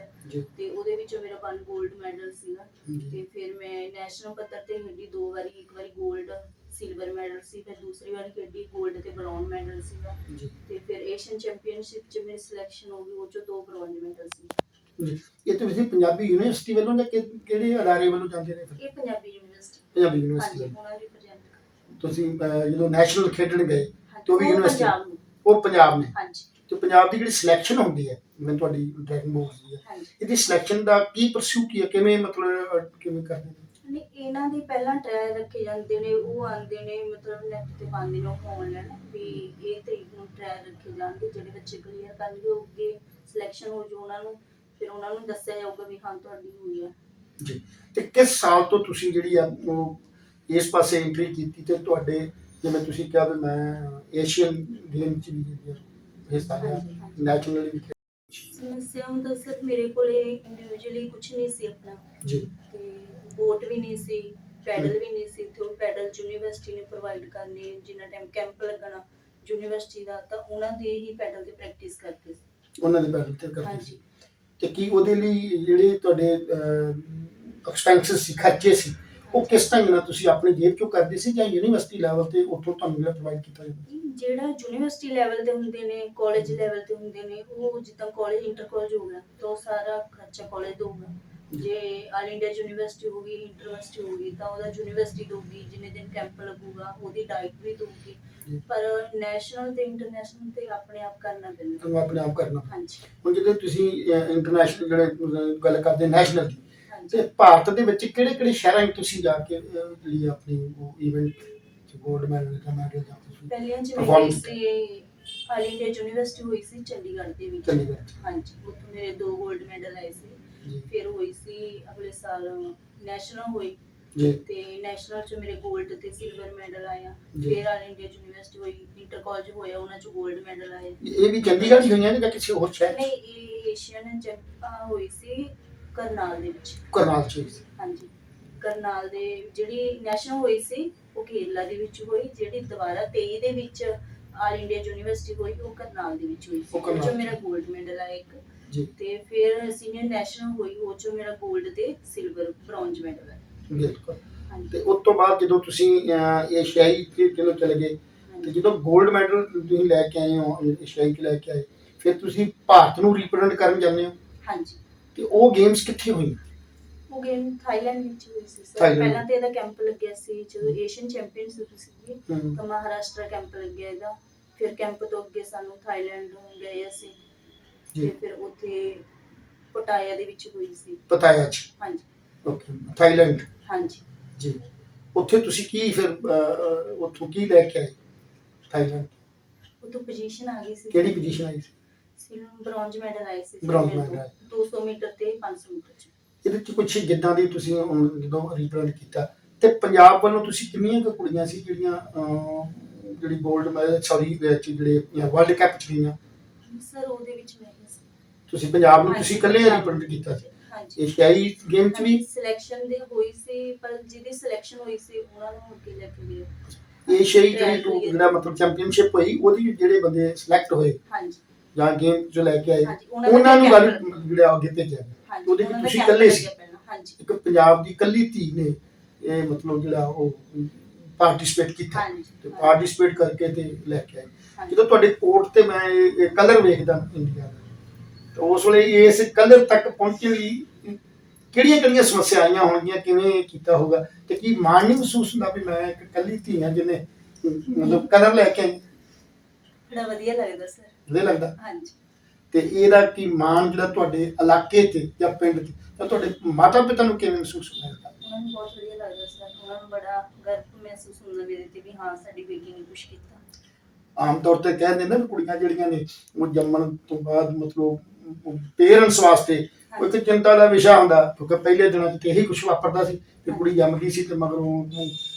ਤੇ ਉਹਦੇ ਵਿੱਚੋਂ ਮੇਰਾ ਵਨ 골ਡ ਮੈਡਲ ਸੀਗਾ। ਤੇ ਫਿਰ ਮੈਂ ਨੈਸ਼ਨਲ ਪੱਧਰ ਤੇ ਖੇਡੀ ਦੋ ਵਾਰੀ ਇੱਕ ਵਾਰੀ 골ਡ ਸਿਲਵਰ ਮੈਡਲ ਸੀ ਫਿਰ ਦੂਸਰੀ ਵਾਰੀ ਖੇਡੀ 골ਡ ਤੇ ਬ੍ਰਾਊਨ ਮੈਡਲ ਸੀਗਾ। ਜੀ। ਤੇ ਫਿਰ ਏਸ਼ੀਅਨ ਚੈਂਪੀਅਨਸ਼ਿਪ ਚ ਮੇਰੀ ਸਿਲੈਕਸ਼ਨ ਹੋ ਗਈ ਉਹ ਚ ਦੋ ਬ੍ਰੌਂਜ ਮੈਡਲ ਸੀ। ਜੀ। ਇਹ ਤੁਸੀਂ ਪੰਜਾਬੀ ਯੂਨੀਵਰਸਿਟੀ ਵੱਲੋਂ ਜਾਂ ਕਿ- ਕਿਹੜੇ ਅਦਾਰੇ ਵੱਲੋਂ ਜਾਂਦੇ ਨੇ ਫਿਰ? ਇਹ ਪੰਜਾਬੀ ਯੂਨੀਵਰਸਿਟੀ ਪੰਜਾਬੀ ਯੂਨੀਵਰਸਿਟੀ ਹਾਂਜੀ ਵੱਲੋਂ। ਉਹਨਾਂ ਰਿਪਰੈਜ਼ੈਂਟ ਤੁਸੀਂ ਅਹ, ਜਦੋਂ ਨੈਸ਼ਨਲ ਖੇਡਣ ਗਏ ਤੇ ਉਹ ਵੀ university? ਪੰਜਾਬ ਨੂੰ। ਉਹ ਪੰਜਾਬ ਨੇ? ਹਾਂਜੀ। ਤੇ ਪੰਜਾਬ ਦੀ ਜਿਹੜੀ ਸਿਲੈਕਸ਼ਨ ਹੁੰਦੀ ਹੈ ਜਿਵੇਂ ਤੁਹਾਡੀ ਡਰੈਗਨ ਬੋਰਡ ਦੀ ਹੈ ਹਾਂਜੀ। ਇਹਦੀ ਸਿਲੈਕਸ਼ਨ ਦਾ ਕੀ ਪਰਸੂ ਕੀ ਹੈ? ਕਿਵੇਂ ਮਤਲਬ ਅਹ, ਕਿਵੇਂ ਕਰਦੇ ਨੇ? ਨਹੀਂ ਇਹਨਾਂ ਦੀ ਪਹਿਲਾਂ ਟਰਾਇਲ ਰੱਖੇ ਜਾਂਦੇ ਨੇ ਉਹ ਆਉਂਦੇ ਨੇ ਮਤਲਬ ਨੈਟ ਤੇ ਪਾਉਂਦੇ ਨੇ ਆਨਲਾਈਨ ਵੀ ਇਹ ਤਰੀਕ ਨੂੰ ਟਰਾਇਲ ਰੱਖੇ ਜਾਣਗੇ ਜਿਹੜੇ ਬੱਚੇ ਕਲੀਅਰ ਕਰਨਗੇ ਉਹ ਅੱਗੇ ਸਿਲੈਕਸ਼ਨ ਹੋ ਜੂ ਉਹਨਾਂ ਨੂੰ ਫਿਰ ਉਹਨਾਂ ਨੂੰ ਦੱਸਿਆ ਜਾਊਗਾ ਵੀ ਹਾਂ ਤੁਹਾਡੀ ਹੋਈ ਆ। ਜੀ। ਤੇ ਕਿਸ ਸਾਲ ਤੋਂ ਤੁਸੀਂ ਜਿਹੜੀ ਆ ਉਹ ਇਸ ਪਾਸੇ ਐਂਟਰੀ ਕੀਤੀ ਤੇ ਤੁਹਾਡੇ ਜਿਵੇਂ ਤੁਸੀਂ ਕਿਹਾ ਵੀ ਮੈਂ ਏਸ਼ੀਅਨ ਗੇਮ ਚ ਵੀ ਜਿਹੜੀ ਆ ਹਿੱਸਾ ਲਿਆ। ਨੈਸ਼ਨਲ ਵੀ ਸਮੱਸਿਆ ਹੁੰਦਾ ਸਰ ਮੇਰੇ ਕੋਲੇ ਇੰਡੀਵਿਜੂਅਲੀ ਕੁਝ ਨਹੀਂ ਸੀ ਆਪਣਾ। ਜੀ। ਤੇ ਬੋਟ ਵੀ ਨਹੀਂ ਸੀ ਪੈਡਲ ਵੀ ਨਹੀਂ ਸੀ ਤੇ ਉਹ ਪੈਡਲ ਯੂਨੀਵਰਸਿਟੀ ਨੇ ਪ੍ਰੋਵਾਈਡ ਕਰਨੇ ਜਿੰਨਾ ਟਾਈਮ ਕੈਂਪ ਲੱਗਣਾ ਯੂਨੀਵਰਸਿਟੀ ਦਾ ਤਾਂ ਉਹਨਾਂ ਦੇ ਹੀ ਪੈਡਲ ਤੇ ਪ੍ਰੈਕਟਿਸ ਕਰਦੇ ਸੀ। ਉਹਨਾਂ ਦੇ ਬੈਠ ਤੇ ਕਰਦੇ ਸੀ। ਤੇ ਕੀ ਉਹਦੇ ਲਈ ਜਿਹੜੇ ਤੁਹਾਡੇ ਐਕਸਪੈਂਸਸ ਸੀ ਖਰਚੇ ਸੀ ਉਹ ਕਿਸ ਢੰਗ ਨਾਲ ਤੁਸੀਂ ਆਪਣੀ ਜੇਬ ਚੋਂ ਕਰਦੇ ਸੀ ਜਾਂ ਯੂਨੀਵਰਸਿਟੀ ਲੈਵਲ ਤੇ ਉੱਥੋਂ ਤੁਹਾਨੂੰ ਜਿਹੜਾ ਪ੍ਰੋਵਾਈਡ ਕੀਤਾ ਜਾਂਦਾ? ਜਿਹੜਾ ਯੂਨੀਵਰਸਿਟੀ ਲੈਵਲ ਤੇ ਹੁੰਦੇ ਨੇ ਕਾਲਜ ਲੈਵਲ ਤੇ ਹੁੰਦੇ ਨੇ ਉਹ ਜਿੱਦਾਂ ਕਾਲਜ ਇੰਟਰ ਕਾਲਜ ਹੋ ਗਿਆ ਤਾਂ ਸਾਰਾ ਖਰਚਾ ਕਾਲਜ ਦਊਗਾ ਜੇ ਆਲ ਇੰਡੀਆ ਯੂਨੀਵਰਸਿਟੀ ਹੋ ਗਈ ਇੰਟਰਵਰਸਿਟੀ ਹੋ ਗਈ ਤਾਂ ਉਹਦਾ ਯੂਨੀਵਰਸਿਟੀ ਦਊਗੀ ਜਿੰਨੇ ਦਿਨ ਕੈਂਪ ਲੱਗੂਗਾ ਉਹਦੀ ਡਾਈਟ ਵੀ ਦਊਗੀ। ਪਰ ਨੈਸ਼ਨਲ ਤੇ ਇੰਟਰਨੈਸ਼ਨਲ ਤੇ ਆਪਣੇ ਆਪ ਕਰਨਾ ਪੈਂਦਾ। ਤੁਹਾਨੂੰ ਆਪਣੇ ਆਪ ਕਰਨਾ। ਹਾਂਜੀ। ਹੁਣ ਜਦੋਂ ਤੁਸੀਂ ਇੰਟਰਨੈਸ਼ਨਲ ਜਿਹੜੇ ਗੱਲ ਕਰਦੇ ਨੈਸ਼ਨਲ ਦੀ ਤੇ ਭਾਰਤ ਦੇ ਵਿੱਚ ਕਿਹੜੇ ਕਿਹੜੇ ਸ਼ਹਿਰਾਂ 'ਚ ਤੁਸੀਂ ਜਾ ਕੇ ਜਿਹੜੀ ਆਪਣੀ ਉਹ ਇਵੈਂਟ ਗੋਲਡ ਮੈਡਲ ਜਾਂ ਮੈਡਲ ਜਾਂ ਤੁਸੀਂ ਪਹਿਲੀਆਂ ਮੇਰੀ ਸੀ ਆਲ ਯੂਨੀਵਰਸਿਟੀ ਹੋਈ ਸੀ ਚੰਡੀਗੜ੍ਹ ਦੇ ਵਿੱਚ। ਚੰਡੀਗੜ੍ਹ। ਹਾਂਜੀ ਉੱਥੋਂ ਮੇਰੇ ਦੋ 골ਡ ਮੈਡਲ ਆਏ ਸੀ। ਫਿਰ ਹੋਈ ਸੀ ਅਗਲੇ ਸਾਲ ਨੈਸ਼ਨਲ ਹੋਈ। ਤੇ ਨੈਸ਼ਨਲ ਚ ਮੇਰੇ 골ਡ ਤੇ ਸਿਲਵਰ ਮੈਡਲ ਆਇਆ। ਫਿਰ ਆਲ ਇੰਡੀਆ ਯੂਨੀਵਰਸਿਟੀ ਹੋਈ ਇੰਟਰ ਕਾਲਜ ਹੋਇਆ ਉਹਨਾਂ ਚ 골ਡ ਮੈਡਲ ਆਏ। ਇਹ ਵੀ ਚੰਡੀਗੜ੍ਹ ਹੀ ਹੋਈਆਂ ਨੇ ਜਾਂ ਕਿਸੇ ਹੋਰ ਸ਼ਹਿਰ ਨਹੀਂ ਇਹ ਏਸ਼ੀਅਨ ਚੈਂਪੀਅਨ ਹੋਈ ਸੀ ਕਰਨਾਲ ਦੇ ਵਿੱਚ। ਕਰਨਾਲ 'ਚ ਹੋਈ ਸੀ। ਹਾਂਜੀ। ਕਰਨਾਲ ਦੇ ਜਿਹੜੀ ਨੈਸ਼ਨਲ ਹੋਈ ਸੀ ਉਹ ਕੇਰਲਾ ਦੇ ਵਿੱਚ ਹੋਈ ਜਿਹੜੀ ਦੁਬਾਰਾ 23 ਦੇ ਵਿੱਚ ਆਲ ਇੰਡੀਆ ਯੂਨੀਵਰਸਿਟੀ ਹੋਈ ਉਹ ਕਰਨਾਲ ਦੇ ਵਿੱਚ ਹੋਈ ਉਹ ਕਰਨਾਲ। ਜੋ ਮੇਰਾ 골ਡ ਮੈਡਲ ਆ ਇੱਕ। ਤੇ ਫਿਰ ਸੀਨੀਅਰ ਨੈਸ਼ਨਲ ਹੋਈ ਉਹ ਚੋਂ ਮੇਰਾ 골ਡ ਤੇ ਸਿਲਵਰ ਬ੍ਰੌਂਜ ਮੈਡਲ ਆ। ਬਿਲਕੁਲ। ਤੇ ਉਸ ਤੋਂ ਬਾਅਦ ਜਦੋਂ ਤੁਸੀਂ ਅਹ, ਏਸ਼ਿਆਈ ਚ ਚਲੋ ਚਲੇ ਗਏ ਤੇ ਜਦੋਂ 골ਡ ਮੈਡਲ ਤੁਸੀਂ ਲੈ ਕੇ ਆਏ ਹੋ ਏਸ਼ਿਆਈ ਲੈ ਕੇ ਆਏ ਫਿਰ ਤੁਸੀਂ ਭਾਰਤ ਨੂੰ ਰਿਪਰੈਜ਼ੈਂਟ ਕਰਨ ਜਾਂਦੇ ਹੋ? ਹਾਂਜੀ। ਤੇ ਉਹ ਗੇਮਸ ਕਿੱਥੇ ਹੋਈਆਂ? ਉਹ ਗੇਮ ਥਾਈਲੈਂਡ ਵਿੱਚ ਹੋਈ ਸੀ ਸਰ ਪਹਿਲਾਂ ਤੇ ਇਹਦਾ ਕੈਂਪ ਲੱਗਿਆ ਸੀ ਜਦੋਂ ਏਸ਼ੀਅਨ ਚੈਂਪੀਅਨਸ ਸੀ ਤਾਂ ਮਹਾਰਾਸ਼ਟਰ ਕੈਂਪ ਲੱਗਿਆ ਇਹਦਾ। ਫਿਰ ਕੈਂਪ ਤੋਂ ਅੱਗੇ ਸਾਨੂੰ ਥਾਈਲੈਂਡ ਗਏ ਅਸੀਂ ਜੀ। ਫਿਰ ਉੱਥੇ ਪਟਾਇਆ ਦੇ ਵਿੱਚ ਹੋਈ ਸੀ। ਪਤਾਇਆ ਚ? ਹਾਂਜੀ। Okay Thailand? ਹਾਂਜੀ। ਜੀ। ਉੱਥੇ ਤੁਸੀਂ ਕੀ ਫਿਰ ਅਹ, ਅਹ, ਉੱਥੋਂ ਕੀ ਲੈ ਕੇ ਆਏ? ਥਾਈਲੈਂਡ? ਉਦੋਂ ਪੋਜੀਸ਼ਨ ਆ ਗਈ ਸੀ। ਕਿਹੜੀ ਪੋਜੀਸ਼ਨ ਆਈ ਸੀ? ਸਿਲਵਰ ਬ੍ਰੌਂਜ ਮੈਡਲ ਆਏ ਸੀ। Bronze ਮੇਰੇ ਤੋਂ। medal ਆਏ। 200 ਮੀਟਰ ਤੇ 500 ਮੀਟਰ ਚ। ਇਹਦੇ ਚ ਕੁਝ ਜਿੱਦਾਂ ਦੀ ਤੁਸੀਂ ਹੁਣ ਜਦੋਂ ਰਿਪਰੈਜ਼ੈਂਟ ਕੀਤਾ ਤੇ ਪੰਜਾਬ ਵੱਲੋਂ ਤੁਸੀਂ ਕਿੰਨੀਆਂ ਕੁ ਕੁੜੀਆਂ ਸੀ ਜਿਹੜੀਆਂ ਅਹ, ਜਿਹੜੀ 골ਡ ਸੌਰੀ ਜਿਹੜੇ ਵਰਲਡ ਕੱਪ ਚ ਗਈਆਂ। ਸਰ ਉਹਦੇ ਵਿੱਚ ਮੈਂ ਹੀ ਸੀ। ਤੁਸੀਂ ਪੰਜਾਬ ਨੂੰ ਤੁਸੀਂ ਇਕੱਲੇ ਰਿਪਰੈਜ਼ੈਂਟ ਕੀਤਾ ਸੀ। ਹਾਂਜੀ। ਏਸ਼ੀਆਈ ਗੇਮ ਚ ਵੀ? ਸਿਲੈਕਸ਼ਨ ਦੇ ਹੋਈ ਸੀ ਪਰ ਜਿਹਦੀ ਸਿਲੈਕਸ਼ਨ ਹੋਈ ਸੀ ਉਹਨਾਂ ਨੂੰ ਅੱਗੇ ਲੈ ਕੇ ਗਏ। ਏਸ਼ੀਆਈ ਜਿਹੜੀ ਟੂ- ਜਿਹੜਾ ਮਤਲਬ ਚੈਂਪੀਅਨਸ਼ਿਪ ਹੋਈ ਉਹਦੀ ਜਿਹੜੇ ਬੰਦੇ ਸਿਲੈਕਟ ਹੋਏ ਹਾਂਜੀ। ਜਾਂ ਗੇਮ ਜੋ ਲੈ ਕੇ ਆਏ ਉਹਨਾਂ ਨੂੰ ਗੱਲ ਜਿਹੜਾ ਅੱਗੇ ਭੇਜਿਆ ਉਹਦੇ ਵਿੱਚ ਤੁਸੀਂ ਇਕੱਲੇ ਸੀ। ਹਾਂਜੀ। ਇੱਕ ਪੰਜਾਬ ਦੀ ਇਕੱਲੀ ਧੀ ਨੇ ਇਹ ਮਤਲਬ ਜਿਹੜਾ ਉਹ ਪਾਰਟਿਸਿਪੇਟ ਕੀਤਾ ਹਾਂਜੀ ਤੇ ਪਾਰਟਿਸਿਪੇਟ ਕਰਕੇ ਤੇ ਲੈ ਕੇ ਆਏ। ਹਾਂਜੀ। ਜਦੋਂ ਤੁਹਾਡੇ ਕੋਰਟ ਤੇ ਮੈਂ ਇਹ ਕਲਰ ਵੇਖਦਾ ਇੰਡੀਆ ਦਾ ਤਾਂ ਉਸ ਵੇਲੇ ਇਸ ਕਲਰ ਤੱਕ ਪਹੁੰਚਣ ਲਈ ਕਿਹੜੀਆਂ ਕਿਹੜੀਆਂ ਸਮੱਸਿਆ ਆਈਆਂ ਹੋਣਗੀਆਂ ਕਿਵੇਂ ਕੀਤਾ ਹੋਗਾ ਤੇ ਕੀ ਮਾਣ ਨਹੀਂ ਮਹਿਸੂਸ ਹੁੰਦਾ ਵੀ ਮੈਂ ਇੱਕ ਇਕੱਲੀ ਧੀ ਹਾਂ ਜਿਹਨੇ ਮਤਲਬ ਕਲਰ ਲੈ ਕੇ ਆਏ ਬੜਾ ਵਧੀਆ ਲੱਗਦਾ ਸਰ। ਵਧੀਆ ਲੱਗਦਾ? ਹਾਂਜੀ। ਤੇ ਇਹਦਾ ਕੀ ਮਾਣ ਜਿਹੜਾ ਤੁਹਾਡੇ ਇਲਾਕੇ ਤੇ ਜਾਂ ਪਿੰਡ ਤੇ ਤਾਂ ਤੁਹਾਡੇ ਮਾਤਾ ਪਿਤਾ ਨੂੰ ਕਿਵੇਂ ਮਹਿਸੂਸ ਹੁੰਦਾ? ਉਹਨਾਂ ਨੂੰ ਬਹੁਤ ਵਧੀਆ ਲੱਗਦਾ ਸਰ। ਉਹਨਾਂ ਨੂੰ ਬੜਾ ਗਰਵ ਮਹਿਸੂਸ ਹੁੰਦਾ ਮੇਰੇ ਤੇ ਵੀ ਹਾਂ ਸਾਡੀ ਬੇਟੀ ਨੇ ਕੁਝ ਕੀਤਾ। ਆਮ ਤੌਰ ਤੇ ਕਹਿੰਦੇ ਨੇ ਵੀ ਕੁੜੀਆਂ ਜਿਹੜੀਆਂ ਨੇ ਉਹ ਜੰਮਣ ਤੋਂ ਬਾਅਦ ਮਤਲਬ ਪੇਰੈਂਟਸ ਵਾਸਤੇ ਉਹ ਇੱਕ ਚਿੰਤਾ ਦਾ ਵਿਸ਼ਾ ਹੁੰਦਾ ਕਿਉਂਕਿ ਪਹਿਲੇ ਦਿਨਾਂ 'ਚ ਤੇ ਇਹੀ ਕੁਝ ਵਾਪਰਦਾ ਸੀ ਕਿ ਕੁੜੀ ਜੰਮਦੀ ਸੀ ਤੇ ਮਗਰੋਂ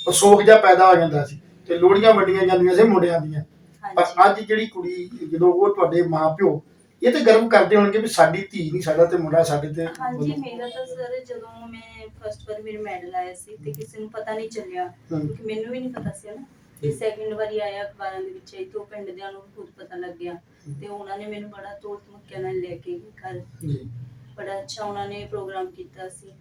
ਉਹ ਸੋਗ ਜਿਹਾ ਪੈਦਾ ਹੋ ਜਾਂਦਾ ਸੀ ਤੇ ਲੋੜੀਆਂ ਵੱਡੀਆਂ ਜਾਂਦੀਆਂ ਸੀ ਮੁੰਡਿਆਂ ਦੀਆਂ। ਪਰ ਅੱਜ ਜਿਹੜੀ ਕੁੜੀ ਜਦੋਂ ਉਹ ਤੁਹਾਡੇ ਮਾਪਿਓ ਇਹ ਤੇ ਗਰਵ ਕਰਦੇ ਹੋਣਗੇ ਵੀ ਸਾਡੀ ਧੀ ਨਹੀਂ ਸਾਡਾ ਤੇ ਮੁੰਡਾ ਸਾਡੇ ਤੇ ਹਾਂਜੀ ਮੇਰਾ ਤਾਂ ਸਰ ਜਦੋਂ ਮੈਂ ਫਸਟ ਵਾਰ ਮੇਰੇ ਮੈਡਲ ਆਇਆ ਸੀ ਤੇ ਕਿਸੇ ਨੂੰ ਪਤਾ ਨਹੀਂ ਚੱਲਿਆ। ਕਿਉਂਕਿ ਮੈਨੂੰ ਵੀ ਨਹੀਂ ਪਤਾ ਸੀ ਨਾ ਤੇ ਸੈਕਿੰਡ ਵਾਰੀ ਆਇਆ ਅਖਬਾਰਾਂ ਦੇ ਵਿੱਚ ਤੇ ਉਹ ਪਿੰਡ ਦਿਆਂ ਨੂੰ ਖੁਦ ਪਤਾ ਲੱਗ ਗਿਆ। ਤੇ ਉਹਨਾਂ ਨੇ ਮੈਨੂੰ ਬੜਾ ਤੋੜ ਤਮੱਕਿਆ ਨਾਲ ਲੈ ਕੇ ਗਏ ਘਰ ਬੜਾ ਅੱਛਾ ਉਹਨਾਂ ਨੇ ਪ੍ਰੋਗਰਾਮ ਕੀਤਾ ਸੀ।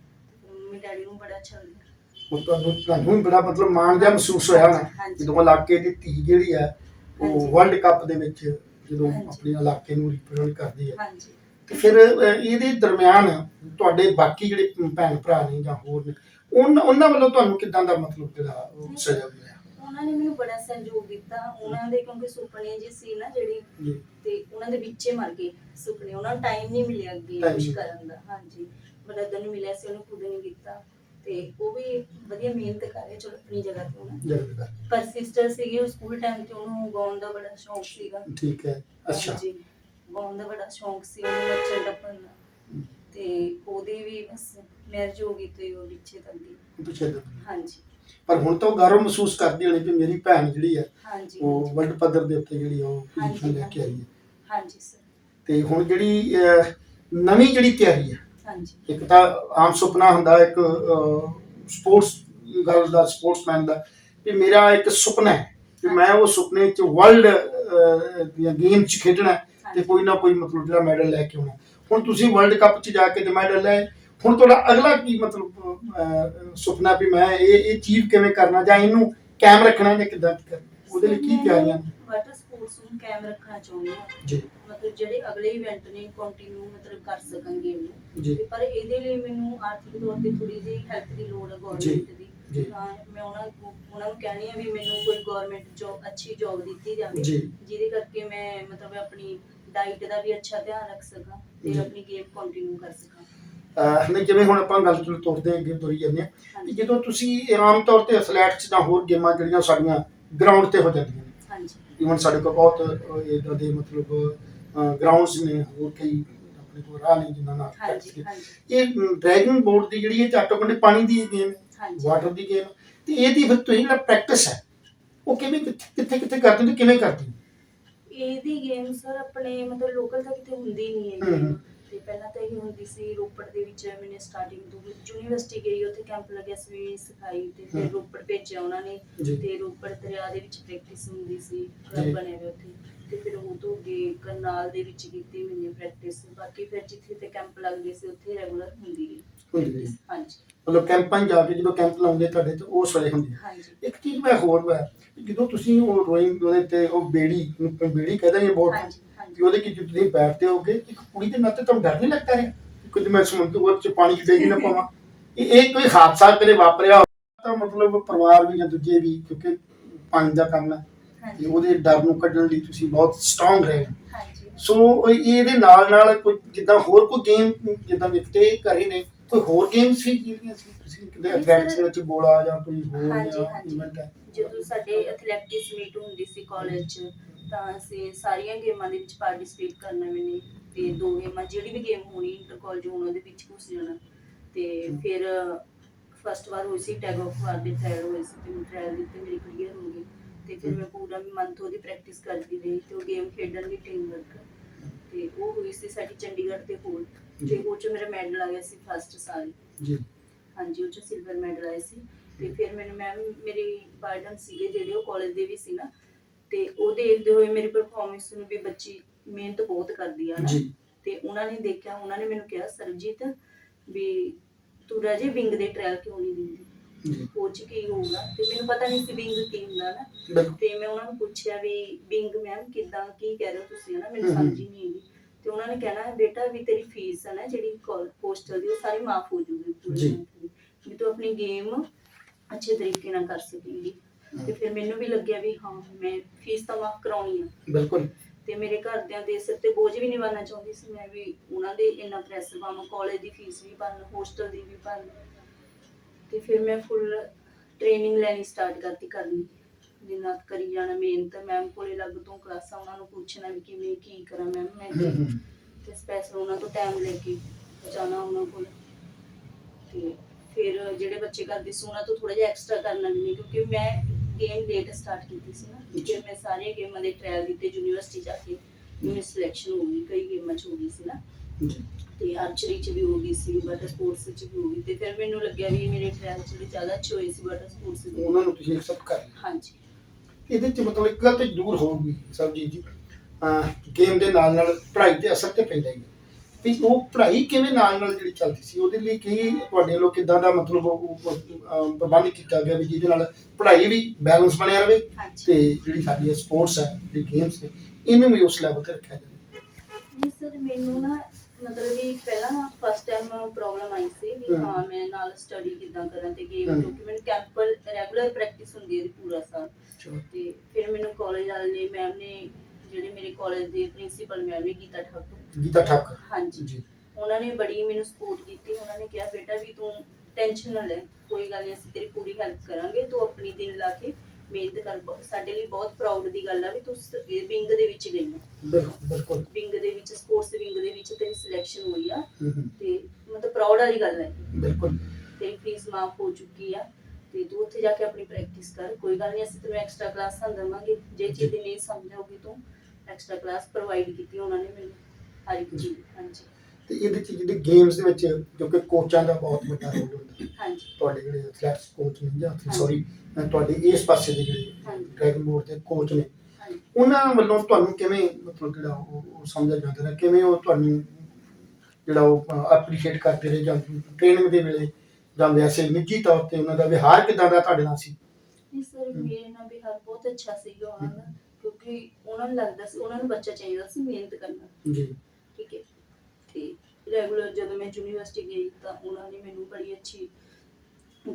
ਮੰਮੀ ਡੈਡੀ ਨੂੰ ਬੜਾ ਅੱਛਾ ਲੱਗਿਆ। ਉਹ ਤੁਹਾਨੂੰ ਤੁਹਾਨੂੰ ਵੀ ਬੜਾ ਮਤਲਬ ਮਾਣ ਜਿਹਾ ਮਹਿਸੂਸ ਹੋਇਆ ਹੋਣਾ। ਜਦੋਂ ਇਲਾਕੇ ਦੀ ਧੀ ਜਿਹੜੀ ਹੈ ਉਹ। ਵਰਲਡ ਕੱਪ ਦੇ ਵਿੱਚ ਜਦੋਂ। ਆਪਣੇ ਇਲਾਕੇ ਨੂੰ ਰਿਪਰੈਜ਼ੈਂਟ ਕਰਦੀ ਹੈ। ਹਾਂਜੀ। ਤੇ ਫਿਰ ਅਹ, ਇਹਦੇ ਦਰਮਿਆਨ ਤੁਹਾਡੇ ਬਾਕੀ ਜਿਹੜੇ ਭੈਣ ਭਰਾ ਨੇ ਜਾਂ ਹੋਰ ਨੇ ਉਹਨਾਂ ਉਹਨਾਂ ਵੱਲੋਂ ਤੁਹਾਨੂੰ ਕਿਦਾਂ ਦਾ ਮਤਲਬ ਜਿਹੜਾ ਉਹ ਸਹਿਯੋਗ ਮਿਲਿਆ? ਉਹਨਾਂ ਨੇ ਮੈਨੂੰ ਬੜਾ ਸਹਿਯੋਗ ਦਿੱਤਾ। ਉਹਨਾਂ ਦੇ ਕਿਉਂਕਿ ਸੁਪਨੇ ਜੀ ਸੀ ਨਾ ਜਿਹੜੀ ਜੀ। ਤੇ ਉਹਨਾਂ ਦੇ ਵਿੱਚੇ ਮਰ ਗਏ ਸੁਪਨੇ। ਉਹਨਾਂ ਨੂੰ ਟਾਈਮ ਨਹੀਂ ਮਿਲਿਆ ਅੱਗੇ Time ਕੁਝ ਨਹੀਂ। ਕਰਨ ਦਾ। ਹਾਂਜੀ। ਬਰਦਰ ਨੂੰ ਮਿਲਿਆ ਸੀ ਉਹਨੂੰ ਖੁਦ ਨਹੀਂ ਕੀਤਾ। ਤੇ ਉਹ ਵੀ ਵਧੀਆ ਮਿਹਨਤ ਕਰ ਰਿਹਾ ਚਲੋ ਆਪਣੀ ਜਗ੍ਹਾ ਤੇ ਦਾ ਪਰ ਸਿਸਟਰ ਸੀਗੀ ਉਹ ਸਕੂਲ ਟਾਈਮ ਤੇ ਉਹਨੂੰ ਗਾਉਣ ਦਾ ਬੜਾ ਸ਼ੌਂਕ ਸੀਗਾ। ਠੀਕ ਹੈ ਅੱਛਾ। ਹਾਂਜੀ, ਗਾਉਣ ਦਾ ਬੜਾ ਸ਼ੌਂਕ ਸੀ ਉਹਨੂੰ ਨੱਚਣ ਟੱਪਣ ਦਾ। ਤੇ ਉਹਦੀ ਵੀ ਬਸ ਮੈਰਿਜ ਹੋ ਗਈ ਤੇ ਉਹ ਵਿੱਚੇ ਤੱਕ ਗਈ। ਪਿੱਛੇ ਦਾ। ਹਾਂਜੀ। ਪਰ ਹੁਣ ਤਾਂ ਉਹ ਗੌਰਵ ਮਹਿਸੂਸ ਕਰਦੀ ਹੋਣੀ ਕਿ ਮੇਰੀ ਭੈਣ ਜਿਹੜੀ ਹੈ ਹਾਂਜੀ ਉਹ ਵਰਲਡ ਪੱਧਰ ਦੇ ਉੱਤੇ ਜਿਹੜੀ ਉਹ ਲੈ ਕੇ ਆਈ ਹੈ। ਹਾਂਜੀ। ਸਰ ਤੇ ਹੁਣ ਜਿਹੜੀ ਨਵੀਂ ਜਿਹੜੀ ਤਿਆਰੀ ਹੈ ਹਾਂਜੀ। ਇੱਕ ਤਾਂ ਆਮ ਸੁਪਨਾ ਹੁੰਦਾ ਇੱਕ ਸਪੋਰਟਸ ਗਰਲ ਦਾ ਸਪੋਰਟਸਮੈਨ ਦਾ ਕਿ ਮੇਰਾ ਇੱਕ ਸੁਪਨਾ ਹੈ ਕਿ ਮੈਂ ਉਹ ਸੁਪਨੇ ਚ ਵਰਲਡ ਦੀਆਂ ਗੇਮ ਚ ਖੇਡਣਾ ਤੇ ਕੋਈ ਨਾ ਕੋਈ ਮਤਲਬ ਜਿਹੜਾ ਮੈਡਲ ਲੈ ਕੇ ਆਉਣਾ ਹੁਣ ਤੁਸੀਂ ਵਰਲਡ ਕੱਪ ਚ ਜਾ ਕੇ ਤੇ ਮੈਡਲ ਲੈ ਹੁਣ ਤੁਹਾਡਾ ਅਗਲਾ ਕੀ ਮਤਲਬ ਸੁਪਨਾ ਵੀ ਮੈਂ ਇਹ ਇਹ ਚੀਜ਼ ਕਿਵੇਂ ਕਰਨਾ ਜਾਂ ਇਹਨੂੰ ਕਾਇਮ ਰੱਖਣਾ ਜਾਂ ਕਿੱਦਾਂ ਕਰਨਾ? ਉਹਦੇ ਲਈ ਕੀ ਤਿਆਰੀਆਂ? ਵਾਟਰ ਨੂੰ ਕਾਇਮ ਰੱਖਣਾ ਚਾਹੁੰਦੀ ਹਾਂ ਜੀ। ਮਤਲਬ ਜਿਹੜੇ ਅਗਲੇ ਇਵੈਂਟ ਨੇ ਕੰਟੀਨਿਊ ਮਤਲਬ ਕਰ ਸਕਾਂ ਗੇਮ ਨੂੰ ਜੀ ਪਰ ਇਹਦੇ ਲਈ ਮੈਨੂੰ ਆਰਥਿਕ ਤੌਰ ਤੇ ਥੋੜੀ ਜਿਹੀ ਹੈਲਪ ਦੀ ਲੋੜ ਹੈ ਗਵਰਨਮੈਂਟ ਦੀ। ਜੀ। ਮੈਂ ਉਹਨਾਂ ਉਹਨਾਂ ਨੂੰ ਕਹਿਣੀ ਆ ਵੀ ਮੈਨੂੰ ਕੋਈ ਗਵਰਨਮੈਂਟ ਜੋਬ ਅੱਛੀ ਜੋਬ ਦਿੱਤੀ ਜਾਵੇ। ਜਿਹਦੇ ਕਰਕੇ ਮੈਂ ਮਤਲਬ ਆਪਣੀ ਡਾਈਟ ਦਾ ਵੀ ਅੱਛਾ ਧਿਆਨ ਰੱਖ ਸਕਾਂ ਤੇ। ਆਪਣੀ ਗੇਮ ਕੰਟੀਨਿਊ ਕਰ ਸਕਾਂ। ਨਹੀਂ ਜਿਵੇਂ ਹੁਣ ਆਪਾਂ ਗੱਲ ਤੁਰਦੇ ਅੱਗੇ ਤੁਰੀ ਜਾਂਦੇ ਹਾਂਜੀ। ਜਦੋਂ ਤੁਸੀਂ ਆਮ ਤੌਰ ਤੇ ਐਥਲੈਟਿਕਸ ਜਾਂ ਹੋਰ ਗੇਮਾਂ ਜਿਹੜੀਆਂ ਸਾਡੀਆਂ ਗਰਾਊਂਡ ਤੇ ਹੋ ਜਾਂਦੀਆਂ ਇਵਨ ਸਾਡੇ ਕੋਲ ਬਹੁਤ ਇਦਾਂ ਦੇ ਮਤਲਬ ਗਰਾਊਂਡਸ ਨੇ ਹੋਰ ਕਈ ਆਪਣੇ ਕੋਲ ਰਾਹ ਨੇ ਜਿਨ੍ਹਾਂ ਨਾਲ ਹਾਂਜੀ ਹਾਂਜੀ। ਇਹ ਡਰੈਗਨ ਬੋਰਡ ਦੀ ਜਿਹੜੀ ਇਹ ਚਾਟੋਕੰਡੇ ਪਾਣੀ ਦੀ ਗੇਮ ਹਾਂਜੀ। ਵਾਟਰ ਦੀ ਗੇਮ ਤੇ ਇਹਦੀ ਫਿਰ ਤੁਸੀਂ ਜਿਹੜਾ ਪ੍ਰੈਕਟਿਸ ਹੈ ਉਹ ਕਿਵੇਂ ਕਿੱਥੇ ਕਿੱਥੇ ਕਰਦੇ ਹੋ ਤੇ ਕਿਵੇਂ ਕਰਦੇ ਹੋ? ਇਹਦੀ ਗੇਮ ਸਰ ਆਪਣੇ ਮਤਲਬ ਲੋਕਲ ਤਾਂ ਕਿਤੇ ਹੁੰਦੀ ਨਹੀਂ ਹੈ ਹਮ ਹਮ। ਤੇ ਪਹਿਲਾਂ ਤਾਂ ਇਹ ਹੁੰਦੀ ਸੀ ਰੋਪੜ ਦੇ ਵਿੱਚ ਮੈਨੇ ਸਟਾਰਟਿੰਗ ਤੋਂ ਯੂਨੀਵਰਸਿਟੀ ਗਈ ਉੱਥੇ ਕੈਂਪ ਲੱਗਿਆ ਸਵੀਮਿੰਗ ਸਿਖਾਈ ਤੇ ਫਿਰ। ਰੋਪੜ ਭੇਜਿਆ ਉਹਨਾਂ ਨੇ ਜੀ। ਤੇ ਰੋਪੜ ਦਰਿਆ ਦੇ ਵਿੱਚ ਪ੍ਰੈਕਟਿਸ ਹੁੰਦੀ ਸੀ ਜੀ। ਕਲੱਬ ਬਣੇ ਹੋਏ ਉੱਥੇ ਤੇ ਫਿਰ ਉਹ ਤੋਂ ਅੱਗੇ ਕਰਨਾਲ ਦੇ ਵਿੱਚ ਕੀਤੀ ਮੈਨੇ ਪ੍ਰੈਕਟਿਸ ਬਾਕੀ ਫਿਰ ਜਿੱਥੇ ਤੇ ਕੈਂਪ ਲੱਗਦੇ ਸੀ ਉੱਥੇ ਰੈਗੂਲਰ ਹੁੰਦੀ ਰਹੀ ਹੁੰਦੀ ਰਹੀ। ਹਾਂਜੀ ਮਤਲਬ ਕੈਂਪਾਂ 'ਚ ਜਾ ਕੇ ਜਦੋਂ ਕੈਂਪ ਲਾਉਂਦੇ ਤੁਹਾਡੇ ਤੇ ਉਸ ਵੇਲੇ ਹੁੰਦੀ ਹੈ ਹਾਂਜੀ ਇੱਕ ਚੀਜ਼ ਮੈਂ ਹੋਰ ਵਾ ਜਦੋਂ ਤੁਸੀਂ ਉਹ ਰੋਇੰਗ ਉਹਦੇ ਤੇ ਉਹ ਬੇੜੀ ਨੂੰ ਬੇੜੀ ਕਹਿੰਦੇ ਨੇ ਬਹੁਤ ਹਾਂਜੀ ਹਾਂਜੀ ਉਹਦੇ ਕਿ ਤੁਸੀਂ ਬੈਠਦੇ ਹੋਗੇ ਇੱਕ ਕੁੜੀ ਦੇ ਨਾਤੇ ਤੁਹਾਨੂੰ ਡਰ ਨਹੀਂ ਲੱਗਦਾ ਹੈ ਕਿ ਮੈਂ ਸਮੁੰਦਰ ਚ ਪਾਣੀ ਚ ਡੇਗੀ ਨਾ ਪਾਵਾਂ। ਇਹ ਇਹ ਕੋਈ ਹਾਦਸਾ ਕਦੇ ਵਾਪਰਿਆ ਤਾਂ ਮਤਲਬ ਪਰਿਵਾਰ ਵੀ ਜਾਂ ਦੂਜੇ ਵੀ ਕਿਉਂਕਿ ਪਾਣੀ ਦਾ ਕੰਮ ਹੈ ਤੇ ਉਹਦੇ ਡਰ ਨੂੰ ਕੱਢਣ ਲਈ ਤੁਸੀਂ ਬਹੁਤ ਸਟਰੋਂਗ ਰਹੇ ਸੋ ਇਹ- ਇਹਦੇ ਨਾਲ ਨਾਲ ਕੋਈ ਜਿੱਦਾਂ ਹੋਰ ਕੋਈ ਗੇਮ ਜਿੱਦਾਂ ਵਿਕਟੇ ਕਰੇ ਨੇ ਕੋਈ ਹੋਰ ਗੇਮਸ ਵੀ ਜਿਹੜੀਆਂ ਸੀ? ਤੁਸੀਂ ਕਿਤੇ ਐਥਲੈਟਿਕਸ। ਵਿੱਚ ਬੋਲਾ ਜਾਂ ਕੋਈ ਹੋਰ। ਇਵੈਂਟ ਹੈ? ਜਦੋਂ ਸਾਡੇ ਐਥਲੈਟਿਕਸ ਮੀਟ ਹੁੰਦੀ ਸੀ ਕਾਲਜ 'ਚ ਤਾਂ ਅਸੀਂ ਸਾਰੀਆਂ ਗੇਮਾਂ ਦੇ ਵਿੱਚ ਪਾਰਟਿਸਿਪੇਟ ਕਰਨਾ ਮੈਨੇ ਤੇ ਦੋ ਗੇਮਾਂ ਜਿਹੜੀ ਵੀ ਗੇਮ ਹੋਣੀ ਇੰਟਰ ਕਾਲਜ ਹੋਣ ਉਹਦੇ ਵਿੱਚ ਘੁਸ ਜਾਣਾ। ਤੇ ਫਿਰ ਫਸਟ ਵਾਰ ਹੋਈ ਸੀ ਟੈਗ ਆਫ ਵਾਰ ਦੇ ਟ੍ਰਾਇਲ ਹੋਏ ਸੀ ਤੇ ਟ੍ਰਾਇਲ ਦਿੱਤੇ ਮੇਰੀ ਕਲੀਅਰ ਹੋ ਗਈ। ਤੇ ਫਿਰ ਮੈਂ ਪੂਰਾ ਮੰਥ ਉਹਦੀ ਪ੍ਰੈਕਟਿਸ ਕਰਦੀ ਰਹੀ ਤੇ ਉਹ ਗੇਮ ਖੇਡਣ ਦੀ ਟੀਮ ਵਰਕ ਤੇ ਉਹ ਹੋਈ ਸੀ ਸਾਡੀ ਚੰਡੀਗੜ੍ਹ ਤੇ ਹੋਰ ਤੇ ਉਹ ਚ ਮੇਰਾ ਮੈਡਲ ਆ ਗਿਆ ਸੀ ਫਸਟ ਸਾਲ। ਜੀ। ਹਾਂਜੀ ਉਹ ਚ ਸਿਲਵਰ ਮੈਡਲ ਆਏ ਸੀ। ਤੇ ਫਿਰ ਮੈਨੂੰ ਮੈਮ ਮੇਰੀ ਵਾਰਡਨ ਸੀਗੇ ਜਿਹੜੇ ਉਹ ਕਾਲਜ ਦੇ ਵੀ ਸੀ ਨਾ ਤੇ ਉਹ ਦੇਖਦੇ ਹੋਏ ਮੇਰੀ ਪਰਫਾਰਮੈਂਸ ਨੂੰ ਵੀ ਬੱਚੀ ਮਿਹਨਤ ਬਹੁਤ ਕਰਦੀ ਆ ਨਾ। ਜੀ। ਤੇ ਉਹਨਾਂ ਨੇ ਦੇਖਿਆ ਉਹਨਾਂ ਨੇ ਮੈਨੂੰ ਕਿਹਾ ਸਰਜੀਤ ਵੀ ਤੂੰ ਰਾਜੇ ਵਿੰਗ ਦੇ ਟ੍ਰਾਇਲ ਕਿਉਂ ਨਹੀਂ ਦਿੰਦੀ? ਜੀ। ਉਹ ਚ ਕੀ ਹੋਊਗਾ? ਤੇ ਮੈਨੂੰ ਪਤਾ ਨਹੀਂ ਸੀ ਵਿੰਗ ਕੀ ਹੁੰਦਾ ਨਾ। ਬਿਲਕੁਲ। ਤੇ ਮੈਂ ਉਹਨਾਂ ਨੂੰ ਪੁੱਛਿਆ ਵੀ ਵਿੰਗ ਮੈਮ ਕਿਦਾਂ ਕੀ ਕਹਿ ਰਹੇ ਹੋ ਤੁਸੀਂ? ਹਨਾ ਮੈਨੂੰ ਹਮ ਹਮ। ਸਮਝ ਹੀ ਨਹੀਂ ਆਈ। ਤੇ ਉਹਨਾਂ ਨੇ ਕਹਿਣਾ ਬੇਟਾ ਵੀ ਤੇਰੀ ਫੀਸ ਹੈ ਨਾ ਜਿਹੜੀ ਹੋਸਟਲ ਦੀ ਉਹ ਸਾਰੀ ਮਾਫ ਹੋ ਜੂਗੀ ਪੂਰੇ ਜੀ। month ਦੀ। ਵੀ ਤੂੰ ਆਪਣੀ ਗੇਮ ਅੱਛੇ ਤਰੀਕੇ ਨਾਲ ਕਰ ਸਕੇਂਗੀ। ਤੇ ਫਿਰ ਮੈਨੂੰ ਵੀ ਲੱਗਿਆ ਵੀ ਹਾਂ ਮੈਂ ਫੀਸ ਤਾਂ ਮਾਫ ਕਰਾਉਣੀ ਆ। ਬਿਲਕੁਲ। ਤੇ ਮੇਰੇ ਘਰਦਿਆਂ ਦੇ ਸਿਰ ਤੇ ਬੋਝ ਵੀ ਨਹੀਂ ਬਣਨਾ ਚਾਹੁੰਦੀ ਸੀ ਮੈਂ ਵੀ ਉਹਨਾਂ ਦੇ ਇੰਨਾ ਪ੍ਰੈਸ਼ਰ ਪਾਵਾਂ ਕਾਲਜ ਦੀ ਫੀਸ ਵੀ ਭਰਨ ਹੋਸਟਲ ਦੀ ਵੀ ਭਰਨ। ਤੇ ਫਿਰ ਮੈਂ ਫੁੱਲ ਟ੍ਰੇਨਿੰਗ ਲੈਣੀ ਸਟਾਰਟ ਕਰਤੀ ਕਰਨੀ। ਰਾਤ ਕਰੀ ਜਾਣਾ ਮਿਹਨਤ ਮੈਮ ਕੋਲੇ ਲੱਗ ਤੋਂ ਕਲਾਸਾਂ ਉਹਨਾਂ ਨੂੰ ਪੁੱਛਣਾ ਵੀ ਕਿਵੇਂ ਕੀ ਕਰਾਂ ਮੈਮ ਮੈਂ ਤੇ ਸਪੈਸ਼ਲ ਉਹਨਾਂ ਤੋਂ ਟਾਈਮ ਲੈ ਕੇ ਜਾਣਾ ਉਹਨਾਂ ਕੋਲ। ਤੇ ਫਿਰ ਜਿਹੜੇ ਬੱਚੇ ਕਰਦੇ ਸੀ ਉਹਨਾਂ ਤੋਂ ਥੋੜਾ ਜਿਹਾ ਐਕਸਟਰਾ ਕਰਨਾ ਵੀ ਨਹੀਂ ਕਿਉਂਕਿ ਮੈਂ ਗੇਮ ਲੇਟ ਸਟਾਰਟ ਕੀਤੀ ਸੀ ਨਾ ਫਿਰ ਮੈਂ ਸਾਰੀਆਂ ਗੇਮਾਂ ਦੇ ਟ੍ਰਾਇਲ ਦਿੱਤੇ ਯੂਨੀਵਰਸਿਟੀ ਜਾ ਕੇ। ਮੇਰੀ ਸਿਲੈਕਸ਼ਨ ਹੋ ਗਈ ਕਈ ਗੇਮਾਂ ਚ ਹੋ ਗਈ ਸੀ ਨਾ। ਜੀ ਤੇ ਆਰਚਰੀ ਚ ਵੀ ਹੋ ਗਈ ਸੀ ਬਟਰ ਸਪੋਰਟਸ ਚ ਵੀ ਹੋ ਗਈ ਤੇ ਫਿਰ ਮੈਨੂੰ ਲੱਗਿਆ ਵੀ ਮੇਰੇ ਟ੍ਰਾਇਲ ਚ ਵੀ ਜ਼ਿਆਦਾ ਅੱਛੇ ਹੋਏ ਸੀ ਬਟਰ ਸਪੋਰਟਸ ਦੇ। ਉਹਨਾਂ ਨੂੰ ਤੁਸੀਂ ਐਕਸੈਪਟ ਕਰ ਲਿਆ। ਹਾਂਜੀ। ਇਹਦੇ ਚ ਮਤਲਬ ਇੱਕ ਗੱਲ ਤੇ ਜ਼ਰੂਰ ਹੋਊਗੀ ਸਰਜੀਤ ਜੀ। ਗੇਮ ਦੇ ਨਾਲ ਨਾਲ ਪੜ੍ਹਾਈ ਤੇ ਅਸਰ ਤੇ ਪੈਂਦਾ ਹੀ ਹੈ। ਵੀ ਉਹ ਪੜ੍ਹਾਈ ਕਿਵੇਂ ਨਾਲ ਨਾਲ ਜਿਹੜੀ ਚੱਲਦੀ ਸੀ ਉਹਦੇ ਲਈ ਕੀ ਤੁਹਾਡੇ ਲੋਕ ਕਿਦਾਂ ਦਾ ਮਤਲਬ ਪ੍ਰਬੰਧ ਕੀਤਾ ਗਿਆ ਵੀ ਜਿਹਦੇ ਨਾਲ ਪੜ੍ਹਾਈ ਵੀ ਬੈਲੈਂਸ ਬਣਿਆ ਰਵੇ ਹਾਂਜੀ ਤੇ ਜਿਹੜੀ ਸਾਡੀ ਸਪੋਰਟਸ ਹੈ ਜਿਹੜੀ ਗੇਮਸ ਨੇ ਇਹਨੂੰ ਵੀ ਉਸ ਲੈਵਲ ਤੇ ਰੱਖਿਆ ਜਾਵੇ ਨਹੀਂ ਸਰ ਮੈਨੂੰ ਨਾ ਮਤਲਬ ਵੀ ਪਹਿਲਾਂ ਫਸਟ ਟਾਈਮ ਪ੍ਰੋਬਲਮ ਆਈ ਸੀ ਵੀ। ਹਾਂ ਮੈਂ ਨਾਲ ਸਟੱਡੀ ਕਿਦਾਂ ਕਰਾਂ ਤੇ ਗੇਮ। ਕਿਉਂਕਿ ਮੈਨੂੰ ਕੈਂਪ ਰੈਗੂਲਰ ਪ੍ਰੈਕਟਿਸ ਹੁੰਦੀ ਹੈ ਪੂਰਾ ਸਾਲ ਤੇ ਫਿਰ ਮੈਨੂੰ ਕਾਲਜ ਵਾਲੇ ਨੇ ਮੈਮ ਨੇ ਜਿਹੜੇ ਮੇਰੇ ਕਾਲਜ ਦੇ ਪ੍ਰਿੰਸੀਪਲ ਮੈਮ ਨੇ ਗੀਤਾ ਠਾਕੁਰ। ਗੀਤਾ ਠਾਕਰ। ਹਾਂਜੀ। ਜੀ। ਉਹਨਾਂ ਨੇ ਬੜੀ ਮੈਨੂੰ ਸਪੋਰਟ ਕੀਤੀ। ਉਹਨਾਂ ਨੇ ਕਿਹਾ ਬੇਟਾ ਵੀ ਤੂੰ ਟੈਨਸ਼ਨ ਨਾ ਲੈ ਕੋਈ ਗੱਲ ਨਹੀਂ ਅਸੀਂ ਤੇਰੀ ਪੂਰੀ ਹੈਲਪ ਕਰਾਂਗੇ। ਤੂੰ ਆਪਣੀ ਦਿਲ ਲਾ ਕੇ ਮਿਹਨਤ ਕਰ। ਸਾਡੇ ਲਈ ਬਹੁਤ ਪ੍ਰਾਊਡ ਦੀ ਗੱਲ ਆ ਵੀ ਤੂੰ ਵਿੰਗ ਦੇ ਵਿੱਚ ਗਈ ਹੈ ਬਿਲਕੁਲ ਬਿਲਕੁਲ। ਵਿੰਗ ਦੇ ਵਿੱਚ ਸਪੋਰਟਸ ਵਿੰਗ ਦੇ ਵਿੱਚ ਤੇਰੀ ਸਿਲੈਕਸ਼ਨ ਹੋਈ ਆ। ਤੇ ਮਤਲਬ ਪ੍ਰਾਊਡ ਵਾਲੀ ਗੱਲ ਹੈ ਬਿਲਕੁਲ। ਤੇਰੀ ਫੀਸ ਮਾਫ ਹੋ ਚੁੱਕੀ ਆ। ਤੇ ਤੂੰ ਉੱਥੇ ਜਾ ਕੇ ਆਪਣੀ ਪ੍ਰੈਕਟਿਸ ਕਰ। ਕੋਈ ਗੱਲ ਨਹੀਂ ਅਸੀਂ ਤੈਨੂੰ ਐਕਸਟਰਾ ਕਲਾਸਾਂ ਦੇਵਾਂਗੇ। ਜੇ ਚੀਜ਼ ਨਹੀਂ ਸਮਝ ਆਊਗੀ ਤੂੰ ਐਕਸਟਰਾ ਕਲਾਸ ਪ੍ਰੋਵਾਈਡ ਕੀਤੀ ਉਹਨਾਂ ਨੇ ਮੈਨੂੰ ਹਰ ਇੱਕ ਚੀਜ਼ ਹਾਂਜੀ। ਤੇ ਇਹਦੇ ਚ ਜਿਹੜੇ ਗੇਮਸ ਦੇ ਵਿੱਚ ਕਿਉਂਕਿ ਕੋਚਾਂ ਦਾ ਬਹੁਤ ਵੱਡਾ ਰੋਲ ਹੁੰਦਾ ਹਾਂਜੀ। ਤੁਹਾਡੇ ਜਿਹੜੇ ਐਥਲੈਟਿਕਸ ਕੋਚ ਨੇ ਜਾਂ। ਸੌਰੀ ਤੁਹਾਡੇ ਇਸ ਪਾਸੇ ਦੇ ਜਿਹੜੇ ਡਰੈਗਨ ਬੋਰਡ ਦੇ ਕੋਚ ਨੇ ਉਹਨਾਂ ਵੱਲੋਂ ਤੁਹਾਨੂੰ ਕਿਵੇਂ ਮਤਲਬ ਜਿਹੜਾ ਉਹ ਸਮਝਿਆ ਜਾਂਦਾ ਹੈ? ਕਿਵੇਂ ਉਹ ਤੁਹਾਨੂੰ ਜਿਹੜਾ ਉਹ ਐਪਰੀਸ਼ੀਏਟ ਕਰਦੇ ਰਹੇ ਜਾਂ ਟ੍ਰੇਨਿੰਗ ਦੇ ਵੇਲੇ ਜਾਂ ਵੈਸੇ ਨਿੱਜੀ ਤੌਰ ਤੇ ਉਹਨਾਂ ਦਾ ਵਿਹਾਰ ਕਿਦਾਂ ਦਾ ਤੁਹਾਡੇ ਨਾਲ ਸੀ? ਨਹੀਂ ਸਰ। ਮੇਰੇ ਨਾਲ ਬਿਹਾਰ ਬਹੁਤ ਅੱਛਾ ਸੀਗਾ ਉਹਨਾਂ ਦਾ। ਕਿਉਂਕਿ ਉਹਨਾਂ ਨੂੰ ਲੱਗਦਾ ਸੀ ਉਹਨਾਂ ਨੂੰ ਬੱਚਾ ਚਾਹੀਦਾ ਸੀ ਮਿਹਨਤ ਕਰਨਾ। ਜੀ। ਠੀਕ ਹੈ। ਤੇ ਰੈਗੂਲਰ ਜਦੋਂ ਮੈਂ ਯੂਨੀਵਰਸਿਟੀ ਗਈ ਤਾਂ ਉਹਨਾਂ ਨੇ ਮੈਨੂੰ ਬੜੀ ਅੱਛੀ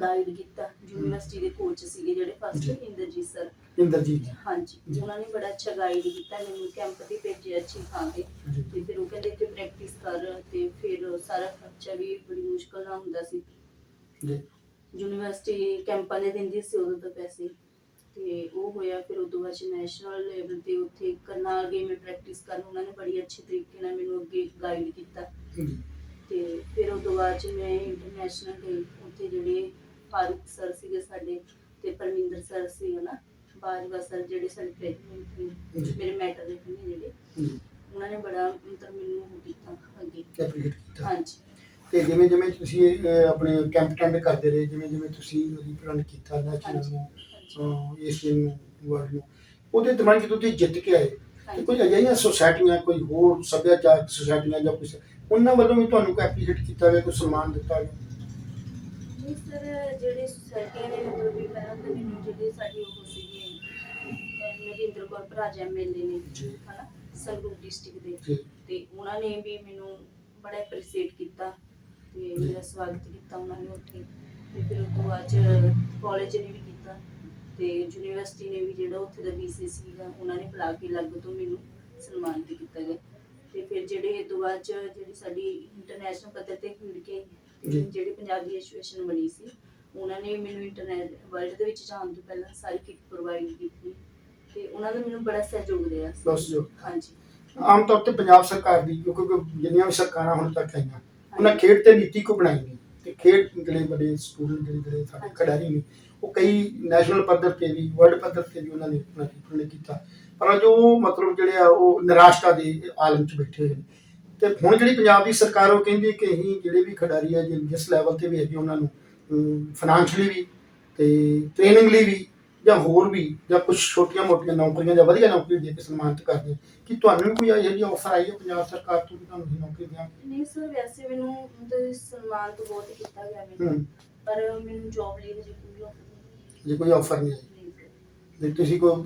ਗਾਈਡ ਕੀਤਾ। ਯੂਨੀਵਰਸਿਟੀ ਦੇ ਕੋਚ ਸੀਗੇ ਜਿਹੜੇ ਫਸਟ। ਇੰਦਰਜੀਤ ਸਰ ਇੰਦਰਜੀਤ ਜੀ। ਹਾਂਜੀ। ਜੀ। ਉਹਨਾਂ ਨੇ ਬੜਾ ਅੱਛਾ ਗਾਈਡ ਕੀਤਾ ਮੈਨੂੰ ਕੈਂਪ ਤੇ ਭੇਜਿਆ ਅੱਛੀ ਥਾਂ ਤੇ। ਤੇ ਫਿਰ ਉਹ ਕਹਿੰਦੇ ਇੱਥੇ ਪ੍ਰੈਕਟਿਸ ਕਰ ਤੇ ਫਿਰ ਸਾਰਾ ਖਰਚਾ ਵੀ ਬੜੀ ਮੁਸ਼ਕਲ ਨਾਲ ਹੁੰਦਾ ਸੀ। ਜੀ। ਯੂਨੀਵਰਸਿਟੀ ਕੈਂਪਾਂ ਦੇ ਦਿੰਦੀ ਸੀ ਉਦੋਂ ਤਾਂ ਪੈਸੇ ਤੇ ਉਹ ਹੋਇਆ ਫਿਰ ਉਦੋਂ ਬਾਅਦ ਨੈਸ਼ਨਲ ਲੈਵਲ ਤੇ ਉੱਥੇ ਕਰਨਾਲ ਗਈ ਮੈਂ ਪ੍ਰੈਕਟਿਸ ਕਰਨ ਉਹਨਾਂ ਨੇ ਬੜੀ ਅੱਛੇ ਤਰੀਕੇ ਨਾਲ ਮੈਨੂੰ ਅੱਗੇ ਗਾਈਡ ਕੀਤਾ। ਤੇ ਫਿਰ ਉਦੋਂ ਬਾਅਦ ਮੈਂ ਇੰਟਰਨੈਸ਼ਨਲ ਗਈ। ਉੱਥੇ ਜਿਹੜੇ ਫਾਰੂਕ ਸਰ ਸੀਗੇ ਸਾਡੇ ਤੇ ਪਰਮਿੰਦਰ ਸਰ ਸੀ ਹਨਾ ਬਾਜਵਾ ਸਰ ਜਿਹੜੇ ਸਾਡੇ ਪ੍ਰੈਜ਼ੀਡੈਂਟ ਨੇ। ਮੇਰੇ ਮੈਟਰ ਦੇ ਨੇ ਜਿਹੜੇ ਉਹਨਾਂ ਨੇ ਬੜਾ ਮਤਲਬ ਮੈਨੂੰ ਉਹ ਕੀਤਾ ਅੱਗੇ। ਕੀਤਾ। ਹਾਂਜੀ। ਤੇ ਜਿਵੇਂ ਜਿਵੇਂ ਤੁਸੀਂ ਆਪਣੇ ਕੈਂਪ ਅਟੈਂਡ ਕਰਦੇ ਰਹੇ ਜਿਵੇਂ ਜਿਵੇਂ ਤੁਸੀਂ ਰਿਪਰੈਜ਼ੈਂਟ ਕੀਤਾ ਨੈਸ਼ਨਲ ਹਾਂਜੀ। ਨੂੰ ਹਾਂਜੀ ਏਸ਼ੀਅਨ ਨੂੰ ਵਰਲਡ ਨੂੰ। ਉਹਦੇ ਦੌਰਾਨ ਜਦੋਂ ਤੁਸੀਂ ਜਿੱਤ ਕੇ ਆਏ। ਤੇ ਹਾਂਜੀ। ਕੋਈ ਅਜਿਹੀਆਂ ਸੁਸਾਇਟੀਆਂ ਕੋਈ ਹੋਰ ਸੱਭਿਆਚਾਰਕ ਸੁਸਾਇਟੀਆਂ ਜਾਂ ਕੁਝ ਉਹਨਾਂ ਵੱਲੋਂ ਵੀ ਤੁਹਾਨੂੰ ਕੋਈ ਐਪਰੀਸ਼ੀਏਟ ਕੀਤਾ ਗਿਆ ਕੋਈ ਸਨਮਾਨ ਦਿੱਤਾ ਗਿਆ? ਨਹੀਂ ਸਰ ਜਿਹੜੇ ਸੁਸਾਇਟੀਆਂ ਨੇ ਮਤਲਬ ਵੀ ਪਹਿਲਾਂ ਤਾਂ ਮੈਨੂੰ ਜਿਹੜੇ ਸਾਡੀ ਉਹ ਸੀਗੇ ਅਹ ਨਰਿੰਦਰ ਕੌਰ ਭਰਾਜ ਐਮਐਲਏ ਨੇ ਜੀ। ਹਨਾ ਸੰਗਰੂਰ ਡਿਸਟ੍ਰਿਕਟ ਦੇ ਜੀ। ਤੇ ਉਹਨਾਂ ਨੇ ਵੀ ਮੈਨੂੰ ਬੜਾ ਐਪਰੀਸ਼ੀਏਟ ਕੀਤਾ ਤੇ ਮੇਰਾ ਸਵਾਗਤ ਕੀਤਾ ਉਹਨਾਂ ਨੇ ਉੱਥੇ। ਤੇ ਫਿਰ ਉਸ ਤੋਂ ਬਾਅਦ ਕਾਲਜ ਨੇ ਵੀ ਤੇ ਯੂਨੀਵਰਸਿਟੀ ਨੇ ਵੀ ਜਿਹੜਾ ਉੱਥੇ ਦਾ ਵੀਸੀ ਸੀਗਾ ਉਹਨਾਂ ਨੇ ਬੁਲਾ ਕੇ ਲੱਗ ਤੋਂ ਮੈਨੂੰ ਸਨਮਾਨਿਤ ਕੀਤਾ ਗਿਆ। ਤੇ ਫਿਰ ਜਿਹੜੇ ਇਹ ਤੋਂ ਬਾਅਦ 'ਚ ਜਿਹੜੀ ਸਾਡੀ ਇੰਟਰਨੈਸ਼ਨਲ ਪੱਧਰ ਤੇ ਖੇਡ ਕੇ। ਜਿਹੜੀ ਪੰਜਾਬੀ ਐਸੋਸੀਏਸ਼ਨ ਬਣੀ ਸੀ ਉਹਨਾਂ ਨੇ ਮੈਨੂੰ ਇੰਟਰਨੈਟ ਵਰਲਡ ਦੇ ਵਿੱਚ ਜਾਣ ਤੋਂ ਪਹਿਲਾਂ ਸਾਰੀ ਕਿਟ ਪ੍ਰੋਵਾਈਡ ਕੀਤੀ ਤੇ ਉਹਨਾਂ ਦਾ ਮੈਨੂੰ ਬੜਾ ਸਹਿਯੋਗ ਰਿਹਾ ਹਾਂਜੀ। ਆਮ ਤੌਰ ਤੇ ਪੰਜਾਬ ਸਰਕਾਰ ਦੀ ਕਿਉਂਕਿ ਜਿੰਨੀਆਂ ਵੀ ਸਰਕਾਰਾਂ ਹੁਣ ਤੱਕ ਆਈਆਂ ਉਹਨਾਂ ਖੇਡ ਤੇ ਨੀਤੀ ਕੋ ਬਣਾਈ ਨਹੀਂ। ਤੇ ਖੇਡ ਜਿਹੜੇ ਬੜੇ ਸਟੂਡੈਂਟ ਜਿਹੜੇ ਜਿਹੜੇ ਸਾਡੇ। ਖਿਡਾਰੀ ਨੇ ਉਹ ਕਈ ਨੈਸ਼ਨਲ ਪੱਧਰ ਤੇ ਵੀ ਵਰਲਡ ਪੱਧਰ ਤੇ ਵੀ ਉਹਨਾਂ ਨੇ ਆਪਣਾ ਨੇ ਕੀਤਾ। ਪਰ ਜੋ ਮਤਲਬ ਜਿਹੜੇ ਆ ਉਹ ਨਿਰਾਸ਼ਤਾ ਦੇ ਆਲਮ 'ਚ ਬੈਠੇ ਹੋਏ ਨੇ। ਤੇ ਹੁਣ ਜਿਹੜੀ ਪੰਜਾਬ ਦੀ ਸਰਕਾਰ ਉਹ ਕਹਿੰਦੀ ਕਿ ਅਸੀਂ ਜਿਹੜੇ ਵੀ ਖਿਡਾਰੀ ਆ ਜਿਸ ਲੈਵਲ ਤੇ ਵੀ ਹੈਗੇ ਉਹਨਾਂ ਨੂੰ ਫਾਈਨੈਂਸ਼ਲੀ ਵੀ ਤੇ ਟ੍ਰੇਨਿੰਗ ਲਈ ਵੀ ਜਾਂ ਹੋਰ ਵੀ ਜਾਂ ਕੁਝ ਛੋਟੀਆਂ ਮੋਟੀਆਂ ਨੌਕਰੀਆਂ ਜਾਂ ਵਧੀਆ ਨੌਕਰੀ ਦੇ ਕੇ ਸਨਮਾਨਿਤ ਕਰਦੇ। ਕਿ ਤੁਹਾਨੂੰ ਵੀ ਕੋਈ ਇਹੋ ਜਿਹੀ ਆਫਰ ਆਈ ਹੈ ਪੰਜਾਬ ਸਰਕਾਰ ਤੋਂ ਤੁਹਾਨੂੰ ਨੌਕਰੀ ਦਿਆਂ ਨਹੀਂ ਸਰ ਵੈਸੇ ਮੈਨੂੰ ਸਨਮਾਨ ਤਾਂ ਬਹੁਤ ਕੀਤਾ ਗਿਆ ਮੈਨੂੰ। ਪਰ ਮੈਨੂੰ ਜੌਬ ਲਈ ਹਜੇ ਕੋਈ offer ਨਹੀਂ ਜੇ ਕੋਈ ਆਫਰ ਨਹੀਂ ਆਈ। ਨਹੀਂ sir। ਜੇ ਤੁਸੀਂ ਕੋਈ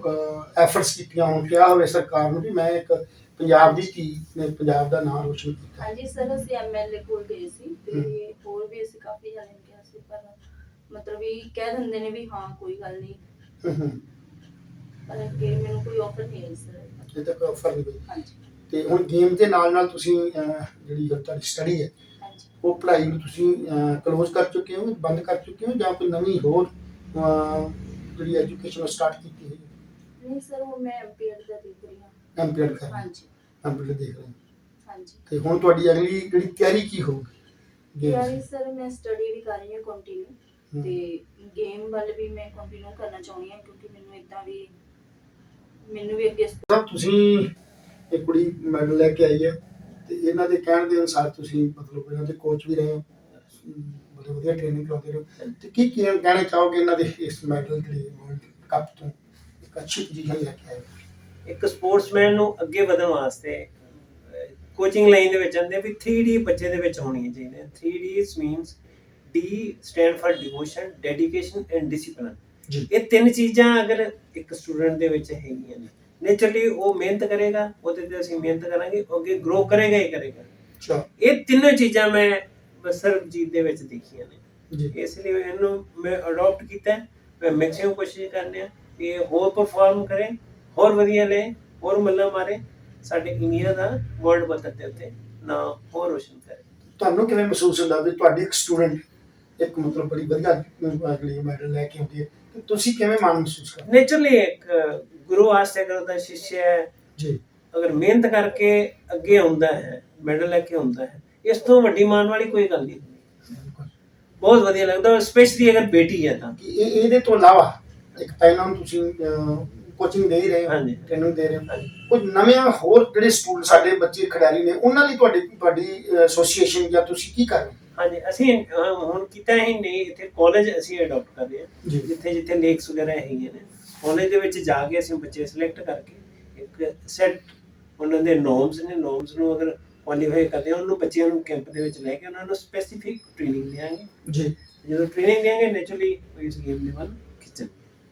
ਐਫਰਟਸ ਕੀਤੀਆਂ ਹੋਣ ਕਿਹਾ ਹੋਵੇ ਸਰਕਾਰ ਨੂੰ ਵੀ ਮੈਂ ਇੱਕ ਪੰਜਾਬ ਦੀ ਧੀ ਨੇ ਪੰਜਾਬ ਦਾ ਨਾਮ ਰੋਸ਼ਨ ਕੀਤਾ। ਹਾਂਜੀ ਸਰ ਅਸੀਂ ਐਮਐਲਏ ਕੋਲ ਗਏ ਸੀ ਤੇ। ਹੋਰ ਵੀ ਅਸੀਂ ਕਾਫੀ ਜਾਣੇ ਨੂੰ ਕਿਹਾ ਸੀ ਪਰ ਮਤਲਬ ਵੀ ਕਹਿ ਦਿੰਦੇ ਨੇ ਵੀ ਹਾਂ ਕੋਈ ਗੱਲ ਨਹੀਂ। ਹੂੰ ਹੂੰ। ਪਰ ਅੱਗੇ ਮੈਨੂੰ ਕੋਈ ਆਫਰ ਨਹੀਂ ਆਈ ਸਰ। ਇਹ ਤੱਕ ਆਫਰ ਨਹੀਂ ਹੋਈ ਹਾਂਜੀ। ਤੇ ਹੁਣ ਗੇਮ ਦੇ ਨਾਲ ਨਾਲ ਤੁਸੀਂ ਅਹ, ਜਿਹੜੀ ਤੁਹਾਡੀ ਸਟੱਡੀ ਹੈ ਉਹ ਪੜ੍ਹਾਈ ਨੂੰ ਤੁਸੀਂ ਕਲੋਜ਼ ਕਰ ਚੁੱਕੇ ਹੋ ਬੰਦ ਕਰ ਚੁੱਕੇ ਹੋ ਜਾਂ ਕੋਈ ਨਵੀਂ ਹੋਰ ਜਿਹੜੀ ਐਜੂਕੇਸ਼ਨ ਸਟਾਰਟ ਕੀਤੀ ਹੈ? ਨਹੀਂ ਸਰ ਹੁਣ ਮੈਂ ਐਮਪੀਐਡ ਦਾ ਦੇਖ ਰਹੀ ਹਾਂ। ਕਰ ਹਾਂਜੀ। ਕੰਪਲੀਟ ਦੇਖ ਰਹੇ ਹੋ। ਹਾਂਜੀ। ਤੇ ਹੁਣ ਤੁਹਾਡੀ ਅਗਲੀ ਜਿਹੜੀ ਤਿਆਰੀ ਕੀ ਹੋਊਗੀ? Games ਸਰ ਮੈਂ ਸਟੱਡੀ ਵੀ ਕਰ ਰਹੀ ਹਾਂ ਕੰਟੀਨਿਊ। ਤੇ ਗੇਮ ਵੱਲ ਵੀ ਮੈਂ ਕੰਟੀਨਿਊ ਕਰਨਾ ਚਾਹੁੰਦੀ ਹਾਂ ਕਿਉਂਕਿ ਮੈਨੂੰ ਇਦਾਂ ਵੀ ਮੈਨੂੰ ਵੀ ਅੱਗੇ ਤੁਸੀਂ ਇੱਕ ਕੁੜੀ ਮੈਡਲ ਲੈ ਕੇ ਆਈ ਹੈ। ਤੇ ਇਹਨਾਂ ਦੇ ਕਹਿਣ ਦੇ ਅਨੁਸਾਰ ਤੁਸੀਂ ਮਤਲਬ ਇਹਨਾਂ ਦੇ ਕੋਚ ਵੀ ਰਹੇ ਹੋ ਬੜੇ ਵਧੀਆ ਟ੍ਰੇਨਿੰਗ ਕਰਾਉਂਦੇ ਹੋ। ਤੇ ਕੀ ਕੀ ਕਹਿਣਾ ਚਾਹੋਗੇ ਇਹਨਾਂ ਦੇ ਇਸ ਮੈਡਲ ਦੇ ਵਰਲਡ ਕੱਪ ਤੋਂ? ਇੱਕ ਅੱਛੀ ਪੋਜੀਸ਼ਨ ਲੈ ਕੇ ਆਏ। ਹੋ। ਇੱਕ ਸਪੋਰਟਸਮੈਨ ਨੂੰ ਅੱਗੇ ਵਧਣ ਵਾਸਤੇ ਕੋਚਿੰਗ ਲਾਈਨ ਦੇ ਵਿੱਚ ਆਂਦੇ ਵੀ 3D ਬੱਚੇ ਦੇ ਵਿੱਚ ਹੋਣੀਆਂ ਚਾਹੀਦੀਆਂ 3D means D stand for devotion dedication and discipline ਇਹ ਤਿੰਨ ਚੀਜ਼ਾਂ ਅਗਰ ਇੱਕ ਸਟੂਡੈਂਟ ਦੇ ਵਿੱਚ ਹੈਗੀਆਂ ਨੇ ਨੇਚਰਲੀ ਉਹ ਮਿਹਨਤ ਕਰੇਗਾ ਉਹਦੇ ਤੇ ਅਸੀਂ ਮਿਹਨਤ ਕਰਾਂਗੇ ਅੱਗੇ ਗਰੋ ਕਰੇਗਾ ਹੀ ਕਰੇਗਾ। ਚਲੋ ਇਹ ਤਿੰਨੋਂ ਚੀਜ਼ਾਂ ਮੈਂ ਸਰਬਜੀਤ ਦੇ ਵਿੱਚ ਦੇਖੀਆਂ ਨੇ। ਜੀ। ਇਸ ਲਈ ਇਹਨੂੰ ਮੈਂ ਅਡਾਪਟ ਕੀਤਾ ਹੈ। ਮੈਂ ਮੈਕਸਿਮਮ ਕੋਸ਼ਿਸ਼ ਕਰਨੇ ਆ ਕਿ ਹੋਰ ਪਰਫਾਰਮ ਕਰੇ ਹੋਰ ਵਧੀਆ ਲੈ ਹੋਰ ਮੱਲਾ ਮਾਰੇ ਸਾਡੇ ਇੰਡੀਆ ਦਾ ਵਰਲਡ ਪੱਧਰ ਦੇ ਉੱਤੇ ਨਾ ਹੋਰ ਰੋਸ਼ਨ ਕਰੇ। ਤੁਹਾਨੂੰ ਕਿਵੇਂ ਮਹਿਸੂਸ ਹੁੰਦਾ ਵੀ ਤੁਹਾਡੀ ਇੱਕ ਸਟੂਡੈਂਟ ਇੱਕ ਮਤਲਬ ਬੜੀ ਵਧੀਆ ਅਗਲੀ ਮੈਡਲ ਲੈ ਕੇ ਆਉਂਦੀ ਹੈ ਤੇ ਤੁਸੀਂ ਕਿਵੇਂ ਮਾਣ ਮਹਿਸੂਸ ਕਰਦੇ ਨੇਚਰਲੀ ਇੱਕ ਗੁਰੂ ਅਗਰ ਉਹਦਾ ਸ਼ਿਸ਼ਯ ਹੈ। ਜੀ। ਅਗਰ ਮਿਹਨਤ ਕਰਕੇ ਅੱਗੇ ਆਉਂਦਾ ਹੈ ਮੈਡਲ ਲੈ ਕੇ ਆਉਂਦਾ ਹੈ ਇਸ ਤੋਂ ਵੱਡੀ ਮਾਣ ਵਾਲੀ ਕੋਈ ਗੱਲ ਨਹੀਂ। ਬਹੁਤ ਵਧੀਆ ਲੱਗਦਾ ਸਪੈਸ਼ਲੀ ਅਗਰ ਬੇਟੀ ਹੈ ਤਾਂ। ਕਿ ਇਹ ਇਹਦੇ ਤੋਂ ਇਲਾਵਾ ਇੱਕ ਨੂੰ ਤੁਸੀਂ ਕੋਚਿੰਗ ਦੇ ਹੀ ਰਹੇ ਹੋ। ਟ੍ਰੇਨਿੰਗ ਦੇ ਰਹੇ ਹੋ। ਕੁਝ ਨਵੇਂ ਹੋਰ ਜਿਹੜੇ ਸਟੂਡੈਂਟ ਸਾਡੇ ਬੱਚੇ ਖਿਡਾਰੀ ਨੇ ਉਹਨਾਂ ਲਈ ਤੁਹਾਡੀ ਤੁਹਾਡੀ ਐਸੋਸੀਏਸ਼ਨ ਜਾਂ ਤੁਸੀਂ ਕੀ ਕਰ ਰਹੇ ਹਾਂਜੀ ਅਸੀਂ ਹੁਣ ਕੀਤਾ ਹੀ ਨਹੀਂ ਇੱਥੇ ਕਾਲਜ ਅਸੀਂ ਅਡਾਪਟ ਕਰ ਰਹੇ ਹਾਂ। ਜਿੱਥੇ ਜਿੱਥੇ ਲੇਕਸ ਵਗੈਰਾ ਹੈਗੀਆਂ ਨੇ। ਕਾਲਜ ਦੇ ਵਿੱਚ ਜਾ ਕੇ ਅਸੀਂ ਬੱਚੇ ਸਿਲੈਕਟ ਕਰਕੇ ਇੱਕ ਸੈਟ ਉਹਨਾਂ ਦੇ ਨੋਰਮਸ ਨੇ ਨੋਰਮਸ ਨੂੰ ਅਗਰ ਕੁਆਲੀਫਾਈ ਕਰਦੇ ਆ ਉਹਨੂੰ ਬੱਚਿਆਂ ਨੂੰ ਕੈਂਪ ਦੇ ਵਿੱਚ ਲੈ ਕੇ ਉਹਨਾਂ ਨੂੰ ਸਪੈਸੀਫਿਕ ਟ੍ਰੇਨਿੰਗ ਦੇਵਾਂਗੇ ਜੀ। ਜਦੋਂ ਟ੍ਰੇਨਿੰਗ ਦੇਵਾਂਗੇ ਨੇਚਰਲੀ ਉਹ ਇਸ ਗੇਮ ਦੇ ਵੱਲ ਖਿੱਚਣ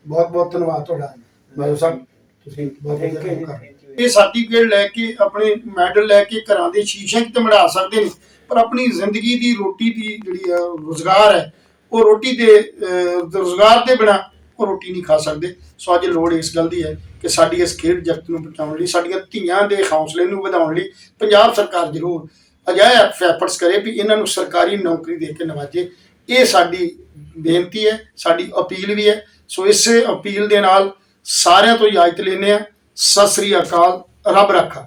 ਬਹੁਤ ਬਹੁਤ ਧੰਨਵਾਦ ਤੁਹਾਡਾ। ਮਾਇਓ ਸਾਹਿਬ ਤੁਸੀਂ ਬਹੁਤ ਥੈਂਕ ਯੂ ਇਹ ਸਰਟੀਫਿਕੇਟ ਲੈ ਕੇ ਆਪਣੇ ਮੈਡਲ ਲੈ ਕੇ ਘਰਾਂ ਦੇ ਸ਼ੀਸ਼ੇ ਤੇ ਮੜਾ ਸਕਦੇ ਨੇ ਪਰ ਆਪਣੀ ਜ਼ਿੰਦਗੀ ਦੀ ਰੋਟੀ ਦੀ ਜਿਹੜੀ ਆ ਰੋਜ਼ਗਾਰ ਹੈ ਉਹ ਰੋਟੀ ਦੇ ਰੋਜ਼ਗਾਰ ਦੇ ਬਿਨਾ ਉਹ ਰੋਟੀ ਨਹੀਂ ਖਾ ਸਕਦੇ। ਸੋ ਅੱਜ ਲੋੜ ਇਸ ਗੱਲ ਦੀ ਹੈ ਕਿ ਸਾਡੀ ਇਸ ਖੇਡ ਜਗਤ ਨੂੰ ਬਚਾਉਣ ਲਈ, ਸਾਡੀਆਂ ਧੀਆਂ ਦੇ ਹੌਸਲੇ ਨੂੰ ਵਧਾਉਣ ਲਈ ਪੰਜਾਬ ਸਰਕਾਰ ਜ਼ਰੂਰ ਅਜਿਹੇ ਐਫਰਟਸ ਕਰੇ ਵੀ ਇਹਨਾਂ ਨੂੰ ਸਰਕਾਰੀ ਨੌਕਰੀ ਦੇ ਕੇ ਨਵਾਜੇ। ਇਹ ਸਾਡੀ ਬੇਨਤੀ ਹੈ, ਸਾਡੀ ਅਪੀਲ ਵੀ ਹੈ। ਸੋ ਇਸੇ ਅਪੀਲ ਦੇ ਨਾਲ ਸਾਰਿਆਂ ਤੋਂ ਇਜਾਜ਼ਤ ਲੈਂਦੇ ਆ ਸਤਿ ਸ੍ਰੀ ਅਕਾਲ, ਰੱਬ ਰੱਖਾ।